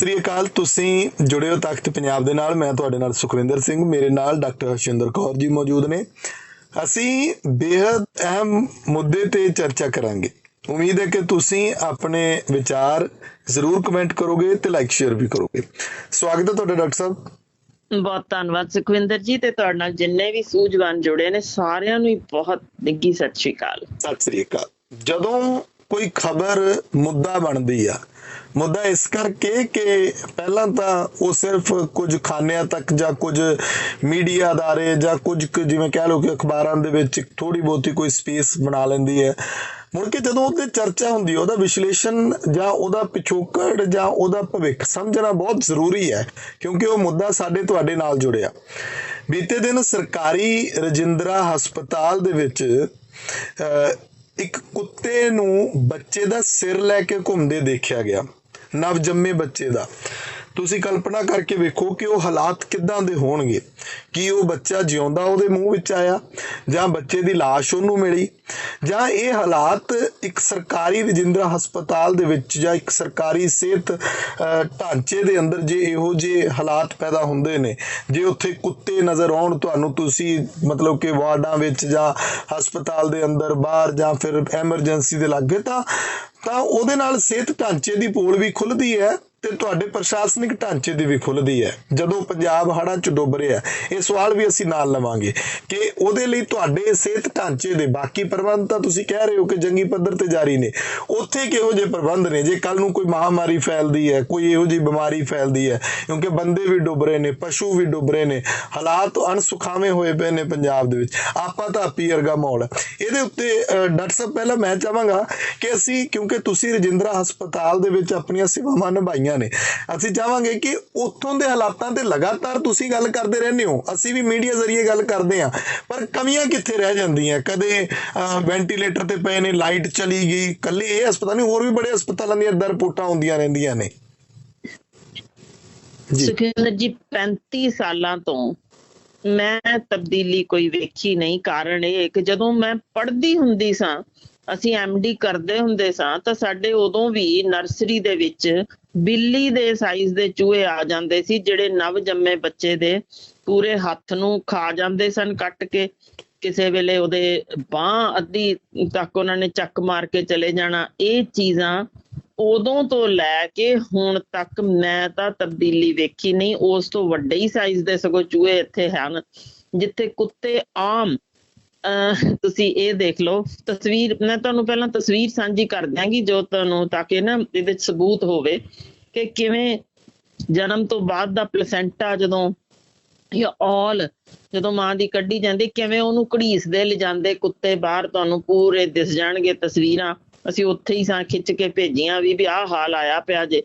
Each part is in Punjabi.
ਸ੍ਰੀ ਅਕਾਲ ਤੁਸੀਂ ਜੁੜੇ ਹੋ ਤਖਤ ਪੰਜਾਬ ਦੇ ਨਾਲ। ਮੈਂ ਤੁਹਾਡੇ ਨਾਲ ਸੁਖਵਿੰਦਰ ਸਿੰਘ ਮੇਰੇ ਨਾਲ ਡਾਕਟਰ ਹਰਸ਼ਿੰਦਰ ਕੌਰ ਜੀ ਮੌਜੂਦ ਨੇ। ਅਸੀਂ ਬੇहद ਅਹਿਮ ਮੁੱਦੇ ਤੇ ਚਰਚਾ ਕਰਾਂਗੇ। ਉਮੀਦ ਹੈ ਕਿ ਤੁਸੀਂ ਆਪਣੇ ਵਿਚਾਰ ਜ਼ਰੂਰ ਕਮੈਂਟ ਕਰੋਗੇ ਤੇ ਲਾਈਕ ਸ਼ੇਅਰ ਵੀ ਕਰੋਗੇ। ਸਵਾਗਤ ਹੈ ਤੁਹਾਡਾ ਡਾਕਟਰ ਸਾਹਿਬ। ਬਹੁਤ ਧੰਨਵਾਦ ਸੁਖਵਿੰਦਰ ਜੀ ਤੇ ਤੁਹਾਡੇ ਨਾਲ ਜਿੰਨੇ ਵੀ ਸੂਝਵਾਨ ਜੁੜੇ ਨੇ ਸਾਰਿਆਂ ਨੂੰ ਹੀ ਬਹੁਤ ਨਿੱਗੀ ਸਤਿ ਸ਼੍ਰੀ ਅਕਾਲ। ਸਤਿ ਸ੍ਰੀ ਅਕਾਲ। ਜਦੋਂ ਕੋਈ ਖਬਰ ਮੁੱਦਾ ਬਣਦੀ ਆ ਮੁੱਦਾ ਇਸ ਕਰਕੇ ਕਿ ਪਹਿਲਾਂ ਤਾਂ ਉਹ ਸਿਰਫ ਕੁਝ ਖਾਨਿਆਂ ਤੱਕ ਜਾਂ ਕੁਝ ਮੀਡੀਆ ਅਦਾਰੇ ਜਾਂ ਕੁਝ ਕੁ ਜਿਵੇਂ ਕਹਿ ਲਓ ਕਿ ਅਖਬਾਰਾਂ ਦੇ ਵਿੱਚ ਥੋੜੀ ਬਹੁਤੀ ਕੋਈ ਸਪੇਸ ਬਣਾ ਲੈਂਦੀ ਹੈ। ਮੁੜ ਕੇ ਜਦੋਂ ਉਹਤੇ ਚਰਚਾ ਹੁੰਦੀ ਹੈ, ਉਹਦਾ ਵਿਸ਼ਲੇਸ਼ਣ ਜਾਂ ਉਹਦਾ ਪਿਛੋਕੜ ਜਾਂ ਉਹਦਾ ਭਵਿੱਖ ਸਮਝਣਾ ਬਹੁਤ ਜ਼ਰੂਰੀ ਹੈ, ਕਿਉਂਕਿ ਉਹ ਮੁੱਦਾ ਸਾਡੇ ਤੁਹਾਡੇ ਨਾਲ ਜੁੜਿਆ। ਬੀਤੇ ਦਿਨ ਸਰਕਾਰੀ ਰਜਿੰਦਰਾ ਹਸਪਤਾਲ ਦੇ ਵਿੱਚ ਇੱਕ ਕੁੱਤੇ ਨੂੰ ਬੱਚੇ ਦਾ ਸਿਰ ਲੈ ਕੇ ਘੁੰਮਦੇ ਦੇਖਿਆ ਗਿਆ। ਨਵ ਜੰਮੇ ਬੱਚੇ ਦਾ। ਤੁਸੀਂ ਕਲਪਨਾ ਕਰਕੇ ਵੇਖੋ ਕਿ ਉਹ ਹਾਲਾਤ ਕਿੱਦਾਂ ਦੇ ਹੋਣਗੇ। ਕੀ ਉਹ ਬੱਚਾ ਜਿਉਂਦਾ ਉਹਦੇ ਮੂੰਹ ਵਿੱਚ ਆਇਆ, ਜਾਂ ਬੱਚੇ ਦੀ লাশ ਉਹਨੂੰ ਮਿਲੀ, ਜਾਂ ਇਹ ਹਾਲਾਤ ਇੱਕ ਸਰਕਾਰੀ ਰਜਿੰਦਰਾ ਹਸਪਤਾਲ ਦੇ ਵਿੱਚ ਜਾਂ ਇੱਕ ਸਰਕਾਰੀ ਸਿਹਤ ਢਾਂਚੇ ਦੇ ਅੰਦਰ ਜੇ ਇਹੋ ਜਿਹੇ ਹਾਲਾਤ ਪੈਦਾ ਹੁੰਦੇ ਨੇ, ਜੇ ਉੱਥੇ ਕੁੱਤੇ ਨਜ਼ਰ ਆਉਣ ਤੁਹਾਨੂੰ ਤੁਸੀਂ ਮਤਲਬ ਕਿ ਵਾਰਡਾਂ ਵਿੱਚ ਜਾਂ ਹਸਪਤਾਲ ਦੇ ਅੰਦਰ ਬਾਹਰ ਜਾਂ ਫਿਰ ਐਮਰਜੈਂਸੀ ਦੇ ਲਾਗੇ, ਤਾਂ ਤਾਂ ਉਹਦੇ ਨਾਲ ਸਿਹਤ ਢਾਂਚੇ ਦੀ ਪੋਲ ਵੀ ਖੁੱਲਦੀ ਹੈ। ਤੇ ਤੁਹਾਡੇ ਪ੍ਰਸ਼ਾਸਨਿਕ ਢਾਂਚੇ ਦੀ ਵੀ ਖੁੱਲਦੀ ਹੈ। ਜਦੋਂ ਪੰਜਾਬ ਹੜ੍ਹਾਂ ਚ ਡੁੱਬ ਰਿਹਾ ਇਹ ਸਵਾਲ ਵੀ ਅਸੀਂ ਨਾਲ ਲਵਾਂਗੇ ਕਿ ਉਹਦੇ ਲਈ ਤੁਹਾਡੇ ਸਿਹਤ ਢਾਂਚੇ ਦੇ ਬਾਕੀ ਪ੍ਰਬੰਧ ਤਾਂ ਤੁਸੀਂ ਕਹਿ ਰਹੇ ਹੋ ਕਿ ਜੰਗੀ ਪੱਧਰ ਤੇ ਜਾਰੀ ਨੇ। ਉੱਥੇ ਕਿਹੋ ਜਿਹੇ ਪ੍ਰਬੰਧ ਨੇ? ਜੇ ਕੱਲ ਨੂੰ ਕੋਈ ਮਹਾਮਾਰੀ ਫੈਲਦੀ ਹੈ, ਕੋਈ ਇਹੋ ਜਿਹੀ ਬਿਮਾਰੀ ਫੈਲਦੀ ਹੈ, ਕਿਉਂਕਿ ਬੰਦੇ ਵੀ ਡੁੱਬ ਰਹੇ ਨੇ, ਪਸ਼ੂ ਵੀ ਡੁੱਬ ਰਹੇ ਨੇ, ਹਾਲਾਤ ਅਣਸੁਖਾਵੇਂ ਹੋਏ ਪਏ ਨੇ ਪੰਜਾਬ ਦੇ ਵਿੱਚ। ਆਪਾਂ ਤਾਂ ਆਪੀ ਵਰਗਾ ਮਾਹੌਲ ਇਹਦੇ ਉੱਤੇ ਡਾਕਟਰ ਸਾਹਿਬ, ਪਹਿਲਾਂ ਮੈਂ ਚਾਹਾਂਗਾ ਕਿ ਅਸੀਂ, ਕਿਉਂਕਿ ਤੁਸੀਂ ਰਜਿੰਦਰਾ ਹਸਪਤਾਲ ਦੇ ਵਿੱਚ ਆਪਣੀਆਂ ਸੇਵਾਵਾਂ ਨਿਭਾਈਆਂ ਨੇ। ਅਸੀਂ ਚਾਹਾਂਗੇ ਕਿ ਉੱਥੋਂ ਦੇ ਹਾਲਾਤਾਂ ਤੇ ਲਗਾਤਾਰ ਤੁਸੀਂ ਗੱਲ ਕਰਦੇ ਰਹਿੰਦੇ ਹੋ। ਅਸੀਂ ਵੀ ਮੀਡੀਆ ਜ਼ਰੀਏ ਗੱਲ ਕਰਦੇ ਹਾਂ। ਪਰ ਕਮੀਆਂ ਕਿੱਥੇ ਰਹਿ ਜਾਂਦੀਆਂ? ਕਦੇ ਵੈਂਟੀਲੇਟਰ ਤੇ ਪਏ ਨੇ ਲਾਈਟ ਚਲੀ ਗਈ। ਕੱਲੇ ਇਹ ਹਸਪਤਾਲ ਨਹੀਂ, ਹੋਰ ਵੀ ਬੜੇ ਹਸਪਤਾਲਾਂ ਦੀਆਂ ਦਰ ਰਿਪੋਰਟਾਂ ਆਉਂਦੀਆਂ ਰਹਿੰਦੀਆਂ ਨੇ। ਜੀ। ਸੁਖਵਿੰਦਰ ਜੀ 35 ਸਾਲਾਂ ਤੋਂ ਮੈਂ ਤਬਦੀਲੀ ਕੋਈ ਵੇਖੀ ਨਹੀਂ। ਕਾਰਨ ਇਹ ਕਿ ਜਦੋਂ ਮੈਂ ਪੜ੍ਹਦੀ ਹੁੰਦੀ ਸਾਂ ਅਸੀਂ ਐਮਡੀ ਕਰਦੇ ਹੁੰਦੇ ਸਾਂ, ਤਾਂ ਸਾਡੇ ਉਦੋਂ ਵੀ ਨਰਸਰੀ ਦੇ ਵਿੱਚ ਬਿੱਲੀ ਦੇ ਸਾਈਜ਼ ਦੇ ਚੂਹੇ ਆ ਜਾਂਦੇ ਸੀ, ਜਿਹੜੇ ਨਵ ਜੰਮੇ ਬੱਚੇ ਦੇ ਪੂਰੇ ਹੱਥ ਨੂੰ ਖਾ ਜਾਂਦੇ ਸਨ, ਕੱਟ ਕੇ। ਕਿਸੇ ਵੇਲੇ ਉਹਦੇ ਬਾਹ ਅੱਧੀ ਤੱਕ ਉਹਨਾਂ ਨੇ ਚੱਕ ਮਾਰ ਕੇ ਚਲੇ ਜਾਣਾ। ਇਹ ਚੀਜ਼ਾਂ ਉਦੋਂ ਤੋਂ ਲੈ ਕੇ ਹੁਣ ਤੱਕ ਮੈਂ ਤਾਂ ਤਬਦੀਲੀ ਵੇਖੀ ਨਹੀਂ। ਉਸ ਤੋਂ ਵੱਡੇ ਹੀ ਸਾਈਜ਼ ਦੇ ਸਗੋਂ ਚੂਹੇ ਇੱਥੇ ਹਨ, ਜਿੱਥੇ ਕੁੱਤੇ ਆਮ ਤੁਸੀਂ ਇਹ ਦੇਖ ਲਓ, ਤਸਵੀਰ, ਮੈਂ ਤੁਹਾਨੂੰ ਪਹਿਲਾਂ ਤਸਵੀਰ ਸਾਂਝੀ ਕਰ ਦਿਆਂਗੀ ਜੋ ਤੁਹਾਨੂੰ ਤਾਂ ਕਿ ਨਾ ਇਹਦੇ ਵਿੱਚ ਸਬੂਤ ਹੋਵੇ ਕਿ ਕਿਵੇਂ ਜਨਮ ਤੋਂ ਬਾਅਦ ਦਾ ਪਲੇਸੈਂਟਾ ਜਦੋਂ ਜਾਂ ਔਲ ਜਦੋਂ ਮਾਂ ਦੀ ਕੱਢੀ ਜਾਂਦੀ, ਕਿਵੇਂ ਉਹਨੂੰ ਘੜੀਸਦੇ ਲਿਜਾਂਦੇ ਕੁੱਤੇ ਬਾਹਰ, ਤੁਹਾਨੂੰ ਪੂਰੇ ਦਿਸ ਜਾਣਗੇ ਤਸਵੀਰਾਂ। ਅਸੀਂ ਉੱਥੇ ਹੀ ਸਾਂ ਖਿੱਚ ਕੇ ਭੇਜੀਆਂ ਵੀ ਵੀ ਆਹ ਹਾਲ ਆਇਆ ਪਿਆ ਜੇ।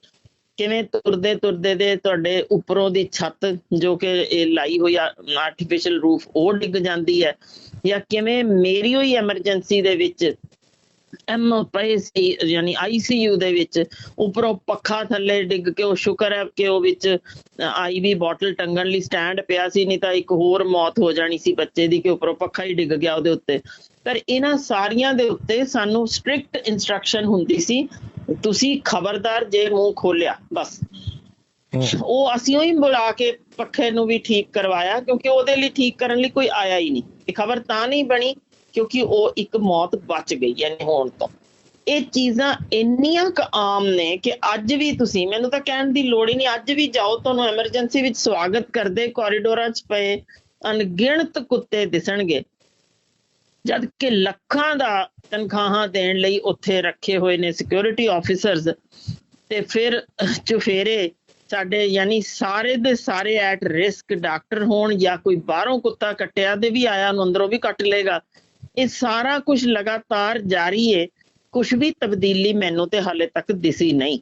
ਕਿਵੇਂ ਤੁਰਦੇ ਤੁਰਦੇ ਦੇ ਤੁਹਾਡੇ ਉੱਪਰੋਂ ਦੀ ਛੱਤ ਜੋ ਕਿ ਇਹ ਲਾਈ ਹੋਈ ਆਰਟੀਫੀਸ਼ੀਅਲ ਰੂਫ ਉਹ ਡਿੱਗ ਜਾਂਦੀ ਹੈ। ਜਾਂ ਕਿਵੇਂ ਮੇਰੀ ਹੋਈ ਐਮਰਜੈਂਸੀ ਦੇ ਵਿੱਚ ਐਮ ਪਏ ਸੀ, ਯਾਨੀ ਆਈਸੀਯੂ ਦੇ ਵਿੱਚ, ਉੱਪਰੋਂ ਪੱਖਾ ਥੱਲੇ ਡਿੱਗ ਕੇ, ਉਹ ਸ਼ੁਕਰ ਹੈ ਕਿ ਉਹ ਵਿੱਚ ਆਈਵੀ ਬੋਟਲ ਟੰਗਣ ਲਈ ਸਟੈਂਡ ਪਿਆ ਸੀ, ਨਹੀਂ ਤਾਂ ਇੱਕ ਹੋਰ ਮੌਤ ਹੋ ਜਾਣੀ ਸੀ ਬੱਚੇ ਦੀ ਕਿ ਉੱਪਰੋਂ ਪੱਖਾ ਹੀ ਡਿੱਗ ਗਿਆ ਉਹਦੇ ਉੱਤੇ। ਪਰ ਇਹਨਾਂ ਸਾਰੀਆਂ ਦੇ ਉੱਤੇ ਸਾਨੂੰ ਸਟ੍ਰਿਕਟ ਇਨਸਟਰਕਸ਼ਨ ਹੁੰਦੀ ਸੀ, ਤੁਸੀਂ ਖਬਰਦਾਰ ਜੇ ਮੂੰਹ ਖੋਲਿਆ, ਬਸ। ਉਹ ਅਸੀਂ ਹੀ ਬੁਲਾ ਕੇ ਪੱਖੇ ਨੂੰ ਵੀ ਠੀਕ ਕਰਵਾਇਆ, ਕਿਉਂਕਿ ਉਹਦੇ ਲਈ ਠੀਕ ਕਰਨ ਲਈ ਕੋਈ ਆਇਆ ਹੀ ਨਹੀਂ। ਇਹ ਖਬਰ ਤਾਂ ਨਹੀਂ ਬਣੀ, ਕਿਉਂਕਿ ਉਹ ਇੱਕ ਮੌਤ ਬਚ ਗਈ ਯਾਨੀ ਹੋਣ ਤੋਂ। ਇਹ ਚੀਜ਼ਾਂ ਇੰਨੀਆਂ ਕੁ ਆਮ ਨੇ ਕਿ ਅੱਜ ਵੀ ਤੁਸੀਂ, ਮੈਨੂੰ ਤਾਂ ਕਹਿਣ ਦੀ ਲੋੜ ਹੀ ਨਹੀਂ, ਅੱਜ ਵੀ ਜਾਓ, ਤੁਹਾਨੂੰ ਐਮਰਜੈਂਸੀ ਵਿੱਚ ਸਵਾਗਤ ਕਰਦੇ ਕੋਰੀਡੋਰਾਂ 'ਚ ਪਏ, ਅਣਗਿਣਤ ਕੁੱਤੇ ਦਿਸਣਗੇ। ਜਦ ਕਿ ਲੱਖਾਂ ਦਾ ਤਨਖਾਹਾਂ ਦੇਣ ਲਈ ਉੱਥੇ ਰੱਖੇ ਹੋਏ ਨੇ ਸਿਕਿਉਰਿਟੀ ਆਫੀਸਰਸ ਤੇ ਫਿਰ ਚੁਫੇਰੇ ਸਾਡੇ ਯਾਨੀ ਸਾਰੇ ਦੇ ਸਾਰੇ ਐਟ ਰਿਸਕ ਡਾਕਟਰ ਹੋਣ ਜਾਂ ਕੋਈ ਬਾਹਰੋਂ ਕੁੱਤਾ ਕੱਟਿਆ ਤੇ ਵੀ ਆਇਆ ਨੂੰ ਅੰਦਰੋਂ ਵੀ ਕੱਟ ਲੇਗਾ ਇਹ ਸਾਰਾ ਕੁਝ ਲਗਾਤਾਰ ਜਾਰੀ ਹੈ ਕੁਝ ਵੀ ਤਬਦੀਲੀ ਮੈਨੂੰ ਤੇ ਹਾਲੇ ਤੱਕ ਦਿਸੀ ਨਹੀਂ।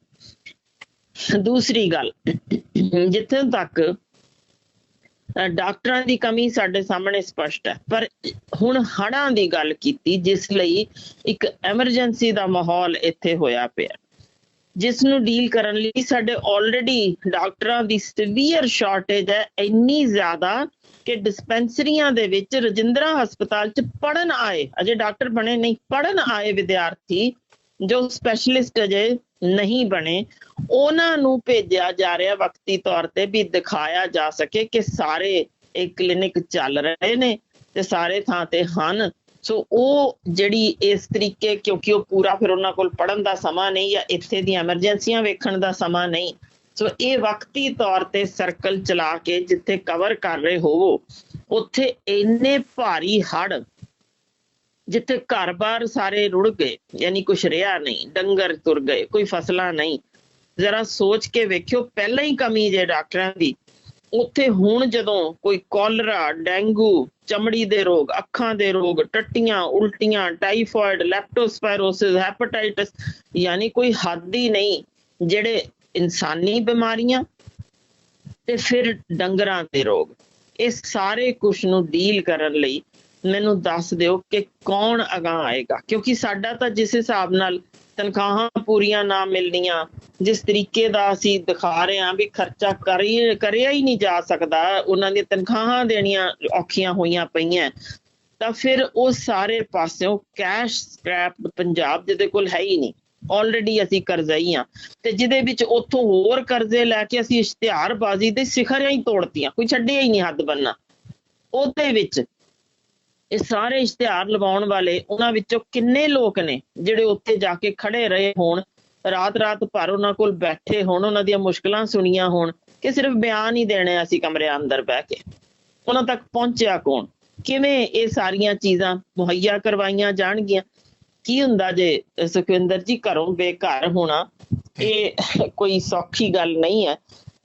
ਦੂਸਰੀ ਗੱਲ, ਜਿੱਥੇ ਤੱਕ ਡਾਕਟਰਾਂ ਦੀ ਕਮੀ ਸਾਡੇ ਸਾਹਮਣੇ ਸਪਸ਼ਟ ਹੈ। ਪਰ ਹੁਣ ਹੜਾਂ ਦੀ ਗੱਲ ਕੀਤੀ, ਜਿਸ ਲਈ ਇੱਕ ਐਮਰਜੈਂਸੀ ਦਾ ਮਾਹੌਲ ਇੱਥੇ ਹੋਇਆ ਪਿਆ। ਜਿਸ ਨੂੰ ਡੀਲ ਕਰਨ ਲਈ ਸਾਡੇ ਆਲਰੇਡੀ ਡਾਕਟਰਾਂ ਦੀ ਸਿਵੀਅਰ ਸ਼ਾਰਟੇਜ ਹੈ, ਇੰਨੀ ਜ਼ਿਆਦਾ ਕਿ ਡਿਸਪੈਂਸਰੀਆਂ ਦੇ ਵਿੱਚ ਰਜਿੰਦਰਾ ਹਸਪਤਾਲ 'ਚ ਪੜਨ ਆਏ, ਅਜੇ ਡਾਕਟਰ ਬਣੇ ਨਹੀਂ ਪੜਨ ਆਏ ਵਿਦਿਆਰਥੀ, ਜੋ ਸਪੈਸ਼ਲਿਸਟ ਅਜੇ ਨਹੀਂ ਬਣੇ, ਉਹਨਾਂ ਨੂੰ ਭੇਜਿਆ ਜਾ ਰਿਹਾ ਵਕਤੀ ਤੌਰ ਤੇ ਵੀ ਦਿਖਾਇਆ ਜਾ ਸਕੇ ਕਿ ਸਾਰੇ ਇਹ ਕਲੀਨਿਕ ਚੱਲ ਰਹੇ ਨੇ ਤੇ ਸਾਰੇ ਥਾਂ ਤੇ ਹਨ। ਸੋ ਉਹ ਜਿਹੜੀ ਇਸ ਤਰੀਕੇ, ਕਿਉਂਕਿ ਉਹ ਪੂਰਾ ਫਿਰ ਉਹਨਾਂ ਕੋਲ ਪੜਨ ਦਾ ਸਮਾਂ ਨਹੀਂ ਜਾਂ ਇੱਥੇ ਦੀਆਂ ਐਮਰਜੈਂਸੀਆਂ ਵੇਖਣ ਦਾ ਸਮਾਂ ਨਹੀਂ। ਸੋ ਇਹ ਵਕਤੀ ਤੌਰ ਤੇ ਸਰਕਲ ਚਲਾ ਕੇ ਜਿੱਥੇ ਕਵਰ ਕਰ ਰਹੇ ਹੋਵੋ, ਉੱਥੇ ਇੰਨੇ ਭਾਰੀ ਹੜ ਜਿੱਥੇ ਘਰ-ਬਾਰ ਸਾਰੇ ਰੁੜ ਗਏ, ਯਾਨੀ ਕੁਛ ਰਿਹਾ ਨਹੀਂ, ਡੰਗਰ ਤੁਰ ਗਏ, ਕੋਈ ਫਸਲਾਂ ਨਹੀਂ। ਜ਼ਰਾ ਸੋਚ ਕੇ ਵੇਖਿਓ, ਪਹਿਲਾਂ ਹੀ ਕਮੀ ਜੇ ਡਾਕਟਰਾਂ ਦੀ ਉੱਥੇ ਹੁਣ ਜਦੋਂ ਕੋਈ ਕੋਲਰਾ ਡੈਂਗੂ, ਚਮੜੀ ਦੇ ਰੋਗ, ਅੱਖਾਂ ਦੇ ਰੋਗ, ਟੱਟੀਆਂ, ਉਲਟੀਆਂ ਟਾਈਫਾਇਡ ਲੈਪਟੋਸਪਾਇਰੋਸਿਸ ਹੈਪੇਟਾਈਟਸ ਯਾਨੀ ਕੋਈ ਹੱਦ ਹੀ ਨਹੀਂ ਜਿਹੜੇ ਇਨਸਾਨੀ ਬਿਮਾਰੀਆਂ ਤੇ ਫਿਰ ਡੰਗਰਾਂ ਦੇ ਰੋਗ। ਇਹ ਸਾਰੇ ਕੁਝ ਨੂੰ ਡੀਲ ਕਰਨ ਲਈ ਮੈਨੂੰ ਦੱਸ ਦਿਓ ਕਿ ਕੌਣ ਅਗਾਂਹ ਆਏਗਾ? ਕਿਉਂਕਿ ਸਾਡਾ ਤਾਂ ਜਿਸ ਹਿਸਾਬ ਨਾਲ ਤਨਖਾਹਾਂ ਪੂਰੀਆਂ ਨਾ ਮਿਲਣੀਆਂ, ਜਿਸ ਤਰੀਕੇ ਦਾ ਅਸੀਂ ਦਿਖਾ ਰਹੇ ਹਾਂ ਵੀ ਖਰਚਾ ਕਰੀ, ਕਰਿਆ ਹੀ ਨਹੀਂ ਜਾ ਸਕਦਾ, ਉਹਨਾਂ ਦੀਆਂ ਤਨਖਾਹਾਂ ਦੇਣੀਆਂ ਔਖੀਆਂ ਹੋਈਆਂ ਪਈਆਂ। ਤਾਂ ਫਿਰ ਉਹ ਸਾਰੇ ਪਾਸਿਓਂ ਕੈਸ਼ ਸਕ੍ਰੈਪ ਪੰਜਾਬ ਜਿਹਦੇ ਕੋਲ ਹੈ ਹੀ ਨਹੀਂ। ਆਲਰੇਡੀ ਅਸੀਂ ਕਰਜ਼ਈ ਆ। ਤੇ ਜਿਹਦੇ ਵਿੱਚ ਉੱਥੋਂ ਹੋਰ ਕਰਜ਼ੇ ਲੈ ਕੇ ਅਸੀਂ ਇਸ਼ਤਿਹਾਰਬਾਜ਼ੀ ਦੇ ਸਿਖਰਾਂ ਹੀ ਤੋੜਤੀਆਂ, ਕੋਈ ਛੱਡਿਆ ਹੀ ਨਹੀਂ ਹੱਦ ਬੰਨਾ ਉਹਦੇ ਵਿੱਚ ਇਹ ਸਾਰੇ ਇਸ਼ਤਿਹਾਰ ਲਵਾਉਣ ਵਾਲੇ ਉਹਨਾਂ ਵਿੱਚੋਂ ਕਿੰਨੇ ਲੋਕ ਨੇ ਜਿਹੜੇ ਉੱਥੇ ਜਾ ਕੇ ਖੜੇ ਰਹੇ ਹੋਣ, ਰਾਤ ਰਾਤ ਭਰ ਉਹਨਾਂ ਕੋਲ ਬੈਠੇ ਹੋਣ, ਉਹਨਾਂ ਦੀਆਂ ਮੁਸ਼ਕਲਾਂ ਸੁਣੀਆਂ ਹੋਣ ਕਿ ਸਿਰਫ ਬਿਆਨ ਹੀ ਦੇਣੇ ਅਸੀਂ ਕਮਰੇ ਅੰਦਰ ਬਹਿ ਕੇ। ਉਹਨਾਂ ਤੱਕ ਪਹੁੰਚਿਆ ਕੌਣ? ਕਿਵੇਂ ਇਹ ਸਾਰੀਆਂ ਚੀਜ਼ਾਂ ਮੁਹੱਈਆ ਕਰਵਾਈਆਂ ਜਾਣਗੀਆਂ? ਕੀ ਹੁੰਦਾ ਜੇ ਸੁਖਵਿੰਦਰ ਜੀ ਘਰੋਂ ਬੇਘਰ ਹੋਣਾ, ਇਹ ਕੋਈ ਸੌਖੀ ਗੱਲ ਨਹੀਂ ਹੈ।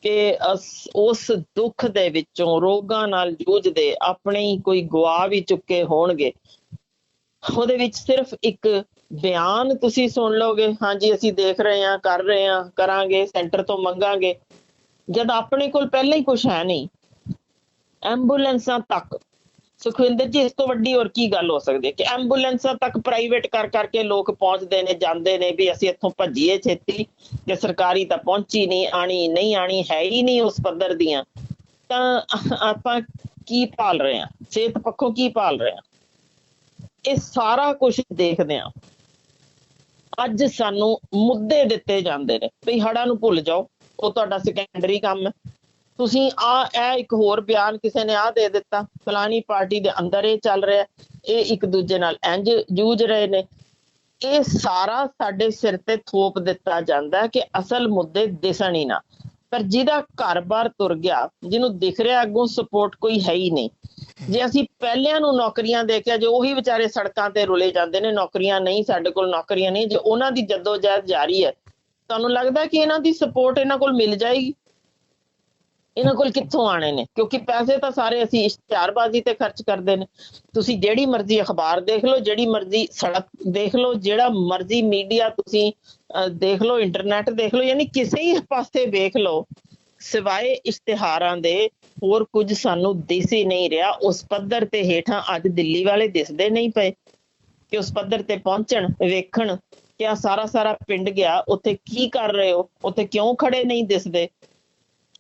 ਕਿ ਉਸ ਦੁੱਖ ਦੇ ਵਿੱਚੋਂ ਰੋਗਾਂ ਨਾਲ ਜੂਝਦੇ ਆਪਣੇ ਹੀ ਕੋਈ ਗਵਾ ਵੀ ਚੁੱਕੇ ਹੋਣਗੇ। ਉਹਦੇ ਵਿੱਚ ਸਿਰਫ ਇੱਕ ਬਿਆਨ ਤੁਸੀਂ ਸੁਣ ਲਓਗੇ। ਹਾਂਜੀ, ਅਸੀਂ ਦੇਖ ਰਹੇ ਹਾਂ, ਕਰ ਰਹੇ ਹਾਂ, ਕਰਾਂਗੇ, ਸੈਂਟਰ ਤੋਂ ਮੰਗਾਂਗੇ। ਜਦ ਆਪਣੇ ਕੋਲ ਪਹਿਲਾਂ ਹੀ ਕੁਝ ਹੈ ਨਹੀਂ, ਐਂਬੂਲੈਂਸਾਂ ਤੱਕ ਸੁਖਵਿੰਦਰ ਜੀ, ਇਸ ਤੋਂ ਵੱਡੀ ਹੋਰ ਕੀ ਗੱਲ ਹੋ ਸਕਦੀ ਹੈ ਕਿ ਐਂਬੂਲੈਂਸਾਂ ਤੱਕ ਪ੍ਰਾਈਵੇਟ ਕਰ ਕਰਕੇ ਲੋਕ ਪਹੁੰਚਦੇ ਨੇ, ਜਾਂਦੇ ਨੇ ਵੀ ਅਸੀਂ ਇੱਥੋਂ ਭੱਜੀਏ ਛੇਤੀ ਕਿ ਸਰਕਾਰੀ ਤਾਂ ਪਹੁੰਚੀ ਨਹੀਂ, ਆਣੀ ਨਹੀਂ ਆਣੀ, ਹੈ ਹੀ ਨਹੀਂ ਉਸ ਪੱਧਰ ਦੀਆਂ। ਤਾਂ ਆਪਾਂ ਕੀ ਪਾਲ ਰਹੇ ਹਾਂ? ਸਿਹਤ ਪੱਖੋਂ ਕੀ ਪਾਲ ਰਹੇ ਹਾਂ? ਇਹ ਸਾਰਾ ਕੁਝ ਦੇਖਦੇ ਹਾਂ। ਅੱਜ ਸਾਨੂੰ ਮੁੱਦੇ ਦਿੱਤੇ ਜਾਂਦੇ ਨੇ, ਵੀ ਹੜਾਂ ਨੂੰ ਭੁੱਲ ਜਾਓ। ਉਹ ਤੁਹਾਡਾ ਸੈਕੰਡਰੀ ਕੰਮ ਹੈ। ਤੁਸੀਂ ਆ, ਇਹ ਇੱਕ ਹੋਰ ਬਿਆਨ ਕਿਸੇ ਨੇ ਆ ਦੇ ਦਿੱਤਾ, ਫਲਾਣੀ ਪਾਰਟੀ ਦੇ ਅੰਦਰ ਇਹ ਚੱਲ ਰਿਹਾ, ਇਹ ਇੱਕ ਦੂਜੇ ਨਾਲ ਇੰਜ ਜੂਝ ਰਹੇ ਨੇ। ਇਹ ਸਾਰਾ ਸਾਡੇ ਸਿਰ ਤੇ ਥੋਪ ਦਿੱਤਾ ਜਾਂਦਾ ਕਿ ਅਸਲ ਮੁੱਦੇ ਦਿਸਣ ਹੀ ਨਾ। ਪਰ ਜਿਹਦਾ ਘਰ-ਬਾਰ ਤੁਰ ਗਿਆ, ਜਿਹਨੂੰ ਦਿਖ ਰਿਹਾ ਅੱਗੋਂ ਸਪੋਰਟ ਕੋਈ ਹੈ ਹੀ ਨਹੀਂ। ਜੇ ਅਸੀਂ ਪਹਿਲਿਆਂ ਨੂੰ ਨੌਕਰੀਆਂ ਦੇ ਕੇ ਜੇ ਉਹੀ ਵਿਚਾਰੇ ਸੜਕਾਂ ਤੇ ਰੁਲੇ ਜਾਂਦੇ ਨੇ, ਨੌਕਰੀਆਂ ਨਹੀਂ, ਸਾਡੇ ਕੋਲ ਨੌਕਰੀਆਂ ਨਹੀਂ, ਜੇ ਉਹਨਾਂ ਦੀ ਜਦੋਜਹਿਦ ਜਾਰੀ ਹੈ, ਤੁਹਾਨੂੰ ਲੱਗਦਾ ਕਿ ਇਹਨਾਂ ਦੀ ਸਪੋਰਟ ਇਹਨਾਂ ਕੋਲ ਮਿਲ ਜਾਏਗੀ? ਇਹਨਾਂ ਕੋਲ ਕਿੱਥੋਂ ਆਣੇ ਨੇ? ਕਿਉਂਕਿ ਪੈਸੇ ਤਾਂ ਸਾਰੇ ਅਸੀਂ ਇਸ਼ਤਿਹਾਰਬਾਜ਼ੀ ਤੇ ਖਰਚ ਕਰਦੇ ਨੇ। ਤੁਸੀਂ ਜਿਹੜੀ ਮਰਜ਼ੀ ਅਖਬਾਰ ਦੇਖ ਲਓ, ਜਿਹੜੀ ਮਰਜ਼ੀ ਸੜਕ ਦੇਖ ਲਓ, ਜਿਹੜਾ ਮਰਜ਼ੀ ਮੀਡੀਆ ਤੁਸੀਂ ਦੇਖ ਲਓ, ਇੰਟਰਨੈਟ ਦੇਖ ਲਓ, ਯਾਨੀ ਕਿਸੇ ਹੀ ਪਾਸੇ ਵੇਖ ਲਓ, ਸਿਵਾਏ ਇਸ਼ਤਿਹਾਰਾਂ ਦੇ, ਹੋਰ ਕੁਝ ਸਾਨੂੰ ਦਿਸ ਹੀ ਨਹੀਂ ਰਿਹਾ। ਉਸ ਪੱਧਰ ਤੇ ਹੇਠਾਂ ਅੱਜ ਦਿੱਲੀ ਵਾਲੇ ਦਿਸਦੇ ਨਹੀਂ ਪਏ ਕਿ ਉਸ ਪੱਧਰ ਤੇ ਪਹੁੰਚਣ, ਵੇਖਣ ਕਿ ਆ ਸਾਰਾ ਸਾਰਾ ਪਿੰਡ ਗਿਆ, ਉੱਥੇ ਕੀ ਕਰ ਰਹੇ ਹੋ? ਉੱਥੇ ਕਿਉਂ ਖੜੇ ਨਹੀਂ ਦਿਸਦੇ?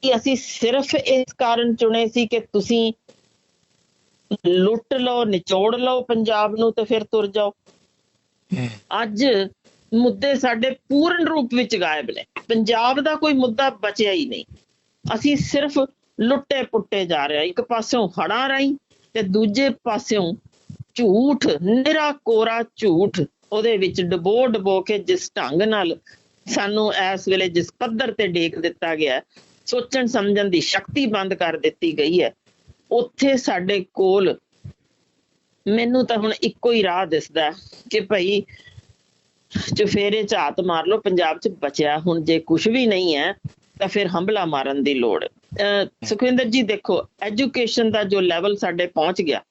ਕਿ ਅਸੀਂ ਸਿਰਫ ਇਸ ਕਾਰਨ ਚੁਣੇ ਸੀ ਕਿ ਤੁਸੀਂ ਲੁੱਟ ਲਓ ਨਿਚੋੜ ਲਓ ਪੰਜਾਬ ਨੂੰ ਤੇ ਫਿਰ ਤੁਰ ਜਾਓ। ਅੱਜ ਮੁੱਦੇ ਸਾਡੇ ਪੂਰਨ ਰੂਪ ਵਿੱਚ ਗਾਇਬ ਨੇ। ਪੰਜਾਬ ਦਾ ਕੋਈ ਮੁੱਦਾ ਬਚਿਆ ਹੀ ਨਹੀਂ। ਅਸੀਂ ਸਿਰਫ ਲੁੱਟੇ ਪੁੱਟੇ ਜਾ ਰਹੇ ਇੱਕ ਪਾਸਿਓਂ ਹੜਾਂ ਰਾਹੀਂ ਤੇ ਦੂਜੇ ਪਾਸਿਓਂ ਝੂਠ ਨਿਰਾ ਕੋਰਾ ਝੂਠ ਉਹਦੇ ਵਿੱਚ ਡਬੋ ਡਬੋ ਕੇ ਜਿਸ ਢੰਗ ਨਾਲ ਸਾਨੂੰ ਇਸ ਵੇਲੇ ਜਿਸ ਪੱਧਰ ਤੇ ਡੇਕ ਦਿੱਤਾ ਗਿਆ ਸੋਚਣ ਸਮਝਣ ਦੀ ਸ਼ਕਤੀ ਬੰਦ ਕਰ ਦਿੱਤੀ ਗਈ ਹੈ। ਉੱਥੇ ਸਾਡੇ ਕੋਲ ਮੈਨੂੰ ਤਾਂ ਹੁਣ ਇੱਕੋ ਹੀ ਰਾਹ ਦਿਸਦਾ ਕਿ ਭਈ ਚੁਫੇਰੇ ਝਾਤ ਮਾਰ ਲਓ, ਪੰਜਾਬ 'ਚ ਬਚਿਆ, ਹੁਣ ਜੇ ਕੁਝ ਵੀ ਨਹੀਂ ਹੈ, ਤਾਂ ਫਿਰ ਹੰਬਲਾ ਮਾਰਨ ਦੀ ਲੋੜ। ਹੈ। ਸੁਖਵਿੰਦਰ ਜੀ ਦੇਖੋ ਐਜੂਕੇਸ਼ਨ ਦਾ ਜੋ ਲੈਵਲ ਸਾਡੇ ਪਹੁੰਚ ਗਿਆ,